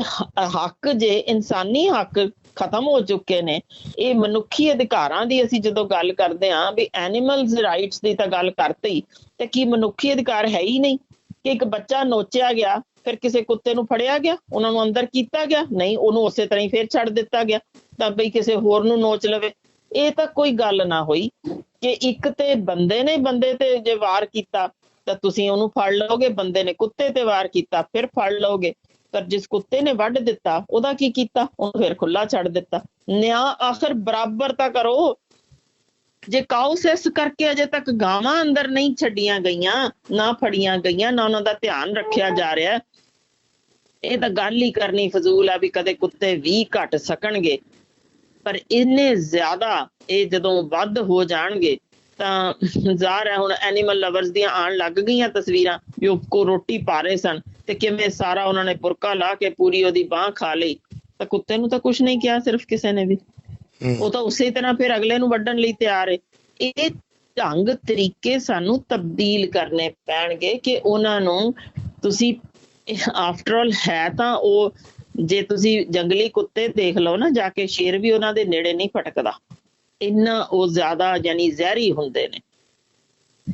ਹੱਕ ਜੇ, ਇਨਸਾਨੀ ਹੱਕ ਖਤਮ ਹੋ ਚੁੱਕੇ ਨੇ, ਇਹ ਮਨੁੱਖੀ ਅਧਿਕਾਰਾਂ ਦੀ ਅਸੀਂ ਜਦੋਂ ਗੱਲ ਕਰਦੇ ਹਾਂ, ਵੀ ਐਨੀਮਲਸ ਰਾਈਟਸ ਦੀ ਤਾਂ ਗੱਲ ਕਰਤੇ, ਤੇ ਕੀ ਮਨੁੱਖੀ ਅਧਿਕਾਰ ਹੈ ਹੀ ਨਹੀਂ? ਕਿ ਇੱਕ ਬੱਚਾ ਨੋਚਿਆ ਗਿਆ, ਫਿਰ ਕਿਸੇ ਕੁੱਤੇ ਨੂੰ ਫੜਿਆ ਗਿਆ, ਉਹਨਾਂ ਨੂੰ ਅੰਦਰ ਕੀਤਾ ਗਿਆ, ਨਹੀਂ, ਉਹਨੂੰ ਉਸੇ ਤਰ੍ਹਾਂ ਹੀ ਫੇਰ ਛੱਡ ਦਿੱਤਾ ਗਿਆ, ਤਾਂ ਬਈ ਕਿਸੇ ਹੋਰ ਨੂੰ ਨੋਚ ਲਵੇ। ਇਹ ਤਾਂ ਕੋਈ ਗੱਲ ਨਾ ਹੋਈ ਕਿ ਇੱਕ ਤੇ ਬੰਦੇ ਨੇ ਬੰਦੇ ਤੇ ਜੇ ਵਾਰ ਕੀਤਾ, ਤਾਂ ਤੁਸੀਂ ਉਹਨੂੰ ਫੜ ਲਓਗੇ, ਬੰਦੇ ਨੇ ਕੁੱਤੇ ਤੇ ਵਾਰ ਕੀਤਾ, ਫਿਰ ਫੜ ਲਓਗੇ। ਪਰ ਜਿਸ ਕੁੱਤੇ ਨੇ ਵੱਢ ਦਿੱਤਾ, ਉਹਦਾ ਕੀ ਕੀਤਾ? ਉਹਨੂੰ ਫਿਰ ਖੁੱਲਾ ਛੱਡ ਦਿੱਤਾ। ਨਿਆਂ ਆਖਰ ਬਰਾਬਰ ਤਾਂ ਕਰੋ। ਜੇ ਕਾਉਸੈਸ ਕਰਕੇ ਅਜੇ ਤੱਕ ਗਾਵਾਂ ਅੰਦਰ ਨਹੀਂ ਛੱਡੀਆਂ ਗਈਆਂ, ਨਾ ਫੜੀਆਂ ਗਈਆਂ, ਨਾ ਉਹਨਾਂ ਦਾ ਧਿਆਨ ਰੱਖਿਆ ਜਾ ਰਿਹਾ, ਇਹ ਤਾਂ ਗੱਲ ਹੀ ਕਰਨੀ ਫਜ਼ੂਲ ਆ ਵੀ ਕਦੇ ਕੁੱਤੇ ਵੀ ਘਟ ਸਕਣਗੇ। ਪਰ ਇੰਨੇ ਜ਼ਿਆਦਾ ਇਹ ਜਦੋਂ ਵੱਧ ਹੋ ਜਾਣਗੇ ਤਾਂ ਜ਼ਾਹਰ ਹੈ ਹੁਣ ਐਨੀਮਲ ਲਵਰਸ ਦੀਆਂ ਆਣ ਲੱਗ ਗਈਆਂ ਤਸਵੀਰਾਂ ਵੀ ਕੋ ਰੋਟੀ ਪਾ ਰਹੇ ਸਨ ਤੇ ਕਿਵੇਂ ਸਾਰਾ ਉਹਨਾਂ ਨੇ ਬੁਰਕਾ ਲਾ ਕੇ ਪੂਰੀ ਉਹਦੀ ਬਾਹ ਖਾ ਲਈ। ਤਾਂ ਕੁੱਤੇ ਨੂੰ ਤਾਂ ਕੁਝ ਨਹੀਂ ਕਿਹਾ ਸਿਰਫ ਕਿਸੇ ਨੇ ਵੀ। ਉਹ ਤਾਂ ਉਸੇ ਤਰ੍ਹਾਂ ਫਿਰ ਅਗਲੇ ਨੂੰ ਵੱਢਣ ਲਈ ਤਿਆਰ ਹੈ ਇਹ ਢੰਗ ਤਰੀਕੇ ਸਾਨੂੰ ਤਬਦੀਲ ਕਰਨੇ ਪੈਣਗੇ ਕਿ ਉਹਨਾਂ ਨੂੰ ਤੁਸੀਂ ਆਫਟਰ ਆਲ ਹੈ ਤਾਂ ਉਹ ਜੇ ਤੁਸੀਂ ਜੰਗਲੀ ਕੁੱਤੇ ਦੇਖ ਲਓ ਨਾ ਜਾ ਕੇ ਸ਼ੇਰ ਵੀ ਉਹਨਾਂ ਦੇ ਨੇੜੇ ਨਹੀਂ ਫਟਕਦਾ ਇੰਨਾ ਉਹ ਜ਼ਿਆਦਾ ਯਾਨੀ ਜ਼ਹਿਰੀ ਹੁੰਦੇ ਨੇ।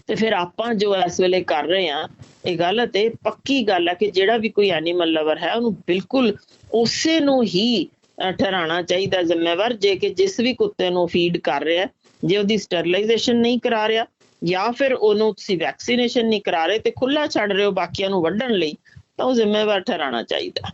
ਤੇ ਫਿਰ ਆਪਾਂ ਜੋ ਇਸ ਵੇਲੇ ਕਰ ਰਹੇ ਆ ਇਹ ਗਲਤ ਹੈ ਪੱਕੀ ਗੱਲ ਹੈ ਕਿ ਜਿਹੜਾ ਵੀ ਕੋਈ ਐਨੀਮਲ ਲਵਰ ਹੈ ਉਹਨੂੰ ਬਿਲਕੁਲ ਉਸੇ ਨੂੰ ਹੀ ਅਹ, ਠਹਿਰਾਉਣਾ ਚਾਹੀਦਾ ਜ਼ਿੰਮੇਵਾਰ। ਜੇ ਕਿ ਜਿਸ ਵੀ ਕੁੱਤੇ ਨੂੰ ਫੀਡ ਕਰ ਰਿਹਾ ਜੇ ਉਹਦੀ ਸਟਰਲਾਈਜੇਸ਼ਨ ਨਹੀਂ ਕਰਾ ਰਿਹਾ ਜਾਂ ਫਿਰ ਉਹਨੂੰ ਤੁਸੀਂ ਵੈਕਸੀਨੇਸ਼ਨ ਨਹੀਂ ਕਰਾ ਰਹੇ ਤੇ ਖੁੱਲਾ ਛੱਡ ਰਹੇ ਹੋ ਬਾਕੀਆਂ ਨੂੰ ਵੱਢਣ ਲਈ ਤਾਂ ਉਹ ਜ਼ਿੰਮੇਵਾਰ ਠਹਿਰਾਉਣਾ ਚਾਹੀਦਾ।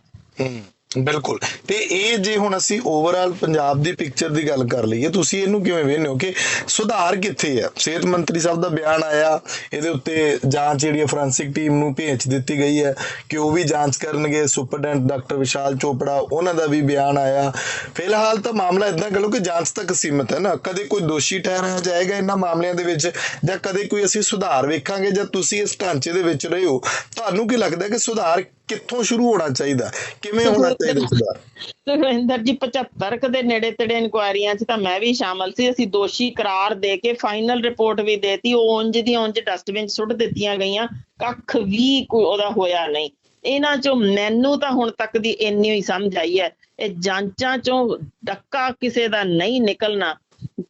ਬਿਲਕੁਲ। ਤੇ ਇਹ ਜੇ ਹੁਣ ਅਸੀਂ ਓਵਰਆਲ ਪੰਜਾਬ ਦੀ ਪਿਕਚਰ ਦੀ ਗੱਲ ਕਰ ਲਈਏ, ਤੁਸੀਂ ਇਹਨੂੰ ਕਿਵੇਂ ਵੇਖਦੇ ਹੋ ਕਿ ਸੁਧਾਰ ਕਿੱਥੇ ਆ? ਸਿਹਤ ਮੰਤਰੀ ਸਾਹਿਬ ਦਾ ਬਿਆਨ ਆਇਆ, ਇਹਦੇ ਉੱਤੇ ਜਾਂਚ ਜਿਹੜੀ ਹੈ ਫੋਰੈਂਸਿਕ ਟੀਮ ਨੂੰ ਭੇਜ ਦਿੱਤੀ ਗਈ ਹੈ ਕਿ ਉਹ ਵੀ ਜਾਂਚ ਕਰਨਗੇ। ਸੁਪਰਡੈਂਟ ਡਾਕਟਰ ਵਿਸ਼ਾਲ ਚੋਪੜਾ, ਉਹਨਾਂ ਦਾ ਵੀ ਬਿਆਨ ਆਇਆ। ਫਿਲਹਾਲ ਤਾਂ ਮਾਮਲਾ ਇਦਾਂ ਕਹ ਲਓ ਕਿ ਜਾਂਚ ਤੱਕ ਸੀਮਿਤ ਹੈ ਨਾ। ਕਦੇ ਕੋਈ ਦੋਸ਼ੀ ਠਹਿਰਾਇਆ ਜਾਏਗਾ ਇਹਨਾਂ ਮਾਮਲਿਆਂ ਦੇ ਵਿੱਚ ਜਾਂ ਕਦੇ ਕੋਈ ਅਸੀਂ ਸੁਧਾਰ ਵੇਖਾਂਗੇ ਜਾਂ ਤੁਸੀਂ ਇਸ ਢਾਂਚੇ ਦੇ ਵਿੱਚ ਰਹੇ ਹੋ? ਤੁਹਾਨੂੰ ਕੀ ਲੱਗਦਾ ਕਿ ਸੁਧਾਰ ਕਿੱਥੋਂ ਸ਼ੁਰੂ ਹੋਣਾ ਚਾਹੀਦਾ? ਕਿਵੇਂ ਹੋਣਾ ਚਾਹੀਦਾ ਸੁਖਵਿੰਦਰ ਜੀ 75 ਕੁ ਦੇ ਨੇੜੇ ਤੇੜੇ ਇਨਕੁਆਇਰੀਆਂ 'ਚ ਤਾਂ ਮੈਂ ਵੀ ਸ਼ਾਮਲ ਸੀ। ਅਸੀਂ ਦੋਸ਼ੀ ਕਰਾਰ ਦੇ ਕੇ ਫਾਈਨਲ ਰਿਪੋਰਟ ਵੀ ਦੇਤੀ। ਉਹ ਉਂਝ ਦੀ ਉਂਝ ਡਸਟਬਿਨ 'ਚ ਸੁੱਟ ਦਿੱਤੀਆਂ ਗਈਆਂ। ਕੱਖ ਵੀ ਕੋਈ ਉਹਦਾ ਹੋਇਆ ਨਹੀਂ। ਇਹਨਾਂ 'ਚੋਂ ਮੈਨੂੰ ਤਾਂ ਹੁਣ ਤੱਕ ਦੀ ਇੰਨੀ ਹੀ ਸਮਝ ਆਈ ਹੈ। ਇਹ ਜਾਂਚਾਂ 'ਚੋਂ ਡੱਕਾ ਕਿਸੇ ਦਾ ਨਹੀਂ ਨਿਕਲਣਾ।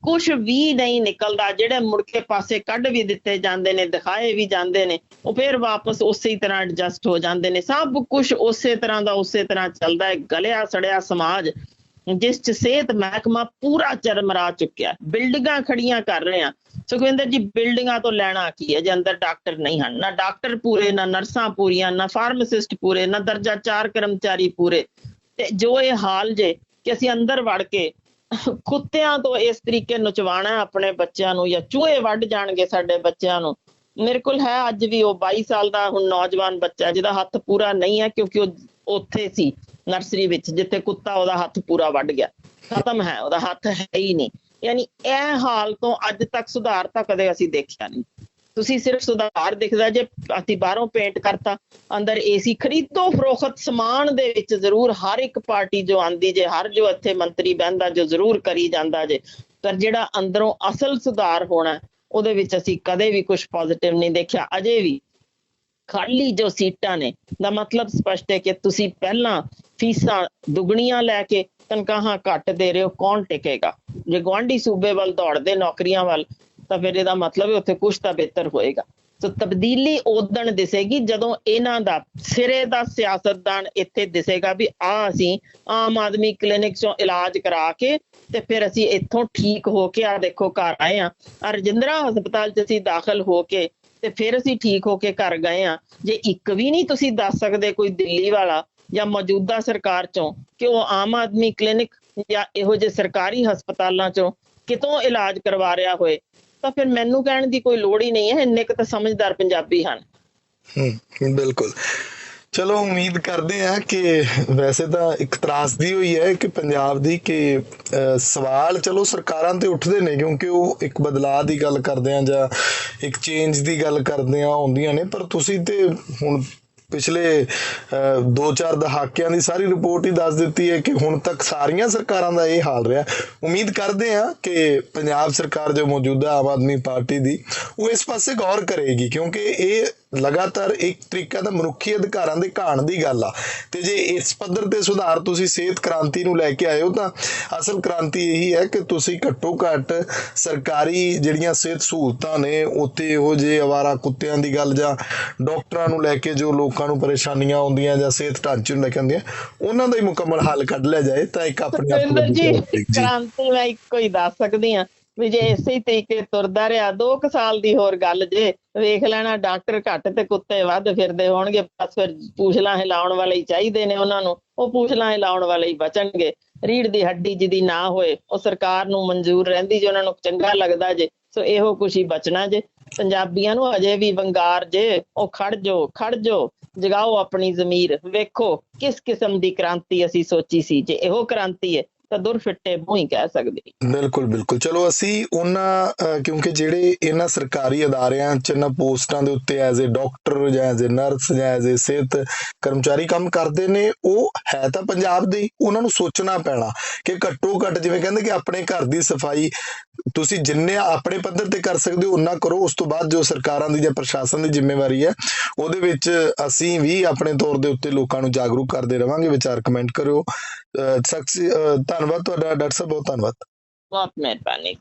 ਕੁਝ ਵੀ ਨਹੀਂ ਨਿਕਲਦਾ, ਜਿਹੜੇ ਮੁੜਕੇ ਪਾਸੇ ਕੱਢ ਵੀ ਦਿੱਤੇ ਜਾਂਦੇ ਨੇ, ਦਿਖਾਏ ਵੀ ਜਾਂਦੇ ਨੇ, ਉਹ ਫਿਰ ਵਾਪਸ ਉਸੇ ਹੀ ਤਰ੍ਹਾਂ ਐਡਜਸਟ ਹੋ ਜਾਂਦੇ ਨੇ। ਸਭ ਕੁਝ ਉਸੇ ਤਰ੍ਹਾਂ ਦਾ ਉਸੇ ਤਰ੍ਹਾਂ ਚੱਲਦਾ ਹੈ, ਗਲਿਆ ਸੜਿਆ ਸਮਾਜ, ਜਿਸ ਚ ਸਿਹਤ ਮਹਿਕਮਾ ਪੂਰਾ ਚਰਮਰਾ ਚੁੱਕਿਆ ਬਿਲਡਿੰਗਾਂ ਖੜੀਆਂ ਕਰ ਰਹੇ ਆ ਸੁਖਵਿੰਦਰ ਜੀ, ਬਿਲਡਿੰਗਾਂ ਤੋਂ ਲੈਣਾ ਕੀ ਹੈ? ਜੇ ਅੰਦਰ ਡਾਕਟਰ ਨਹੀਂ ਹਨ, ਨਾ ਡਾਕਟਰ ਪੂਰੇ, ਨਾ ਨਰਸਾਂ ਪੂਰੀਆਂ, ਨਾ ਫਾਰਮਾਸਿਸਟ ਪੂਰੇ, ਨਾ ਦਰਜਾ 4 ਕਰਮਚਾਰੀ ਪੂਰੇ, ਤੇ ਜੋ ਇਹ ਹਾਲ ਜੇ ਕਿ ਅਸੀਂ ਅੰਦਰ ਵੜ ਕੇ ਕੁੱਤਿਆਂ ਤੋਂ ਇਸ ਤਰੀਕੇ ਨੁਚਵਾਣਾ ਆਪਣੇ ਬੱਚਿਆਂ ਨੂੰ ਜਾਂ ਚੂਹੇ ਵੱਢ ਜਾਣਗੇ ਸਾਡੇ ਬੱਚਿਆਂ ਨੂੰ। ਮੇਰੇ ਕੋਲ ਹੈ ਅੱਜ ਵੀ ਉਹ 22 ਸਾਲ ਦਾ ਹੁਣ ਨੌਜਵਾਨ ਬੱਚਾ ਜਿਹਦਾ ਹੱਥ ਪੂਰਾ ਨਹੀਂ ਹੈ ਕਿਉਂਕਿ ਉਹ ਉੱਥੇ ਸੀ ਨਰਸਰੀ ਵਿੱਚ, ਜਿੱਥੇ ਕੁੱਤਾ ਉਹਦਾ ਹੱਥ ਪੂਰਾ ਵੱਢ ਗਿਆ। ਖਤਮ ਹੈ, ਉਹਦਾ ਹੱਥ ਹੈ ਹੀ ਨਹੀਂ। ਯਾਨੀ ਇਹ ਹਾਲ ਤੋਂ ਅੱਜ ਤੱਕ ਸੁਧਾਰ ਤਾਂ ਕਦੇ ਅਸੀਂ ਦੇਖਿਆ ਨਹੀਂ। ਤੁਸੀਂ ਸਿਰਫ ਸੁਧਾਰ ਦਿਖਦਾ ਜੇ ਅਸੀਂ ਬਾਹਰੋਂ ਪੇਂਟ ਕਰਤਾ, ਅੰਦਰ ਏਸੀ ਖਰੀਦੋ, ਫਰੋਖਤ ਸਮਾਨ ਦੇ ਵਿੱਚ ਜ਼ਰੂਰ ਹਰ ਇੱਕ ਪਾਰਟੀ ਜੋ ਆਂਦੀ ਜੇ, ਹਰ ਜੋ ਇੱਥੇ ਮੰਤਰੀ ਬਹਿੰਦਾ ਜੋ ਜ਼ਰੂਰ ਕਰੀ ਜਾਂਦਾ ਜੇ। ਪਰ ਜਿਹੜਾ ਅੰਦਰੋਂ ਅਸਲ ਸੁਧਾਰ ਹੋਣਾ, ਉਹਦੇ ਵਿੱਚ ਅਸੀਂ ਕਦੇ ਵੀ ਕੁਝ ਪੋਜ਼ਿਟਿਵ ਨਹੀਂ ਦੇਖਿਆ, ਅਜੇ ਵੀ। ਖਾਲੀ ਜੋ ਸੀਟਾਂ ਨੇ, ਦਾ ਮਤਲਬ ਸਪਸ਼ਟ ਹੈ ਕਿ ਤੁਸੀਂ ਪਹਿਲਾਂ ਫੀਸਾਂ ਦੁੱਗਣੀਆਂ ਲੈ ਕੇ ਤਨਖਾਹਾਂ ਘੱਟ ਦੇ ਰਹੇ ਹੋ, ਕੌਣ ਟਿਕੇਗਾ? ਜੇ ਗੁਆਂਢੀ ਸੂਬੇ ਵੱਲ ਦੌੜਦੇ, ਨੌਕਰੀਆਂ ਵੱਲ ਤਾਂ ਫਿਰ ਇਹਦਾ ਮਤਲਬ ਹੈ ਉੱਥੇ ਕੁਝ ਤਾਂ ਬਿਹਤਰ ਹੋਏਗਾ। ਸੋ ਤਬਦੀਲੀ ਉਦਣ ਦਿਸੇਗੀ ਜਦੋਂ ਇਹਨਾਂ ਦਾ ਸਿਰੇ ਦਾ ਸਿਆਸਤਦਾਨ ਇੱਥੇ ਦਿਸੇਗਾ ਵੀ ਆ ਅਸੀਂ ਆਮ ਆਦਮੀ ਕਲੀਨਿਕ ਚੋਂ ਇਲਾਜ ਕਰਾ ਕੇ ਤੇ ਫਿਰ ਅਸੀਂ ਇੱਥੋਂ ਠੀਕ ਹੋ ਕੇ ਆ ਦੇਖੋ ਘਰ ਆਏ ਆ ਰਜਿੰਦਰਾ ਹਸਪਤਾਲ 'ਚ ਅਸੀਂ ਦਾਖਲ ਹੋ ਕੇ ਤੇ ਫਿਰ ਅਸੀਂ ਠੀਕ ਹੋ ਕੇ ਘਰ ਗਏ ਆ ਜੇ ਇੱਕ ਵੀ ਨਹੀਂ ਤੁਸੀਂ ਦੱਸ ਸਕਦੇ ਕੋਈ ਦਿੱਲੀ ਵਾਲਾ ਜਾਂ ਮੌਜੂਦਾ ਸਰਕਾਰ ਚੋਂ ਕਿ ਉਹ ਆਮ ਆਦਮੀ ਕਲੀਨਿਕ ਜਾਂ ਇਹੋ ਜਿਹੇ ਸਰਕਾਰੀ ਹਸਪਤਾਲਾਂ ਚੋਂ ਕਿਤੋਂ ਇਲਾਜ ਕਰਵਾ ਰਿਹਾ ਹੋਏ ਤਾਂ ਫਿਰ ਮੈਨੂੰ ਕਹਿਣ ਦੀ ਕੋਈ ਲੋੜ ਹੀ ਨਹੀਂ ਹੈ, ਇੰਨੇ ਕੁ ਤਾਂ ਸਮਝਦਾਰ ਪੰਜਾਬੀ ਹਨ। ਹਮ ਬਿਲਕੁਲ। ਚਲੋ, ਉਮੀਦ ਕਰਦੇ ਆ ਕਿ ਵੈਸੇ ਤਾਂ ਇੱਕ ਤਰਾਸਦੀ ਹੋਈ ਹੈ ਕਿ ਪੰਜਾਬ ਦੀ ਕਿ ਸਵਾਲ ਚਲੋ ਸਰਕਾਰਾਂ ਤੇ ਉੱਠਦੇ ਨੇ, ਕਿਉਂਕਿ ਉਹ ਇੱਕ ਬਦਲਾਅ ਦੀ ਗੱਲ ਕਰਦੇ ਆ ਜਾਂ ਇੱਕ ਚੇਂਜ ਦੀ ਗੱਲ ਕਰਦੇ ਆ, ਆਉਂਦੀਆਂ ਨੇ, ਪਰ ਤੁਸੀਂ ਤੇ ਹੁਣ ਪਿਛਲੇ 2-4 ਦਹਾਕਿਆਂ ਦੀ ਸਾਰੀ ਰਿਪੋਰਟ ਹੀ ਦੱਸ ਦਿੱਤੀ ਹੈ ਕਿ ਹੁਣ ਤੱਕ ਸਾਰੀਆਂ ਸਰਕਾਰਾਂ ਦਾ ਇਹ ਹਾਲ ਰਿਹਾ। ਉਮੀਦ ਕਰਦੇ ਹਾਂ ਕਿ ਪੰਜਾਬ ਸਰਕਾਰ ਜੋ ਮੌਜੂਦਾ ਆਮ ਆਦਮੀ ਪਾਰਟੀ ਦੀ, ਉਹ ਇਸ ਪਾਸੇ ਗੌਰ ਕਰੇਗੀ ਕਿਉਂਕਿ ਇਹ ਲਗਾਤਾਰ ਇੱਕ ਤਰੀਕਾ ਦਾ ਮਨੁੱਖੀ ਅਧਿਕਾਰਾਂ ਦੇ ਘਾਣ ਦੀ ਗੱਲ ਆ। ਤੇ ਜੇ ਇਸ ਪੱਧਰ ਤੇ ਸੁਧਾਰ ਤੁਸੀਂ ਸਿਹਤ ਕ੍ਰਾਂਤੀ ਨੂੰ ਲੈ ਕੇ ਆਏ ਹੋ ਤਾਂ ਅਸਲ ਕ੍ਰਾਂਤੀ ਇਹੀ ਹੈ ਕਿ ਤੁਸੀਂ ਘੱਟੋ ਘੱਟ ਸਰਕਾਰੀ ਜਿਹੜੀਆਂ ਸਿਹਤ ਸਹੂਲਤਾਂ ਨੇ ਉੱਤੇ ਇਹੋ ਜਿਹੇ ਅਵਾਰਾ ਕੁੱਤਿਆਂ ਦੀ ਗੱਲ ਜਾਂ ਡਾਕਟਰਾਂ ਨੂੰ ਲੈ ਕੇ ਜੋ ਲੋਕਾਂ ਨੂੰ ਪਰੇਸ਼ਾਨੀਆਂ ਆਉਂਦੀਆਂ ਜਾਂ ਸਿਹਤ ਢਾਂਚੇ ਨੂੰ ਲੈ ਕੇ ਆਉਂਦੀਆਂ ਉਹਨਾਂ ਦਾ ਹੀ ਮੁਕੰਮਲ ਹੱਲ ਕੱਢ ਲਿਆ ਜਾਏ ਤਾਂ ਇੱਕ ਆਪਣੇ ਆਪ ਨੂੰ ਜੀ ਜੀ। ਕ੍ਰਾਂਤੀ ਮੈਂ ਇੱਕੋ ਹੀ ਦੱਸ ਸਕਦੀ ਆ ਵੀ ਜੇ ਇਸੇ ਤਰੀਕੇ ਤੁਰਦਾ ਰਿਹਾ 2 ਸਾਲ ਦੀ ਹੋਰ ਗੱਲ ਜੇ, ਵੇਖ ਲੈਣਾ ਡਾਕਟਰ ਘੱਟ ਤੇ ਕੁੱਤੇ ਵੱਧ ਫਿਰਦੇ ਹੋਣਗੇ, ਬਸ ਫਿਰ ਪੂਛਲਾਂ ਹਿਲਾਉਣ ਵਾਲੇ ਹੀ ਚਾਹੀਦੇ ਨੇ ਉਹਨਾਂ ਨੂੰ, ਉਹ ਪੂਛਲਾਂ ਹਿਲਾਉਣ ਵਾਲੇ ਹੀ ਬਚਣਗੇ। ਰੀੜ ਦੀ ਹੱਡੀ ਜਿਹਦੀ ਨਾ ਹੋਏ, ਉਹ ਸਰਕਾਰ ਨੂੰ ਮਨਜ਼ੂਰ ਰਹਿੰਦੀ ਜੇ ਉਹਨਾਂ ਨੂੰ ਚੰਗਾ ਲੱਗਦਾ ਜੇ, ਸੋ ਇਹੋ ਕੁਛ ਹੀ ਬਚਣਾ ਜੇ। ਪੰਜਾਬੀਆਂ ਨੂੰ ਅਜੇ ਵੀ ਵੰਗਾਰ ਜੇ, ਉਹ ਖੜ ਜੋ ਖੜ ਜੋ, ਜਗਾਓ ਆਪਣੀ ਜ਼ਮੀਰ, ਵੇਖੋ ਕਿਸ ਕਿਸਮ ਦੀ ਕ੍ਰਾਂਤੀ ਅਸੀਂ ਸੋਚੀ ਸੀ ਜੇ, ਇਹੋ ਕ੍ਰਾਂਤੀ ਹੈ। ਤਾਂ ਦੁਰਫਿੱਟੇ ਮੂੰਹ ਹੀ ਕਹਿ ਸਕਦੇ। ਬਿਲਕੁਲ ਬਿਲਕੁਲ। ਚਲੋ ਅਸੀਂ ਉਹਨਾਂ ਕਿਉਂਕਿ ਜਿਹੜੇ ਇਹਨਾਂ ਸਰਕਾਰੀ ਅਦਾਰਿਆਂ ਚ ਇਹਨਾਂ ਪੋਸਟਾਂ ਦੇ ਉੱਤੇ ਐਜ਼ ਅ ਡਾਕਟਰ ਜਾਂ ਐਜ਼ ਅ ਨਰਸ ਜਾਂ ਐਜ਼ ਅ ਸਿਹਤ ਕਰਮਚਾਰੀ ਕੰਮ ਕਰਦੇ ਨੇ, ਉਹ ਹੈ ਤਾਂ ਪੰਜਾਬ ਦੇ ਉਹਨਾਂ ਨੂੰ ਸੋਚਣਾ ਪੈਣਾ ਕਿ ਘੱਟੋ ਘੱਟ ਜਿਵੇਂ ਕਹਿੰਦੇ ਕਿ ਆਪਣੇ ਘਰ ਦੀ ਸਫ਼ਾਈ ਤੁਸੀਂ ਜਿੰਨੇ ਆਪਣੇ ਪੱਧਰ ਤੇ ਕਰ ਸਕਦੇ ਹੋ, ਉਨਾ ਕਰੋ। ਉਸ ਤੋਂ ਬਾਅਦ ਜੋ ਸਰਕਾਰਾਂ ਦੀ ਜਾਂ ਪ੍ਰਸ਼ਾਸਨ ਦੀ ਜ਼ਿੰਮੇਵਾਰੀ ਹੈ, ਉਹਦੇ ਵਿੱਚ ਅਸੀਂ ਵੀ ਆਪਣੇ ਤੌਰ ਦੇ ਉੱਤੇ ਲੋਕਾਂ ਨੂੰ ਜਾਗਰੂਕ ਕਰਦੇ ਰਵਾਂਗੇ। ਵਿਚਾਰ ਕਮੈਂਟ ਕਰਿਓ। ਅਹ, ਸਖਤ ਧੰਨਵਾਦ ਤੁਹਾਡਾ ਡਾਕਟਰ ਸਾਹਿਬ ਬਹੁਤ ਧੰਨਵਾਦ। ਬਹੁਤ ਮਿਹਰਬਾਨੀ।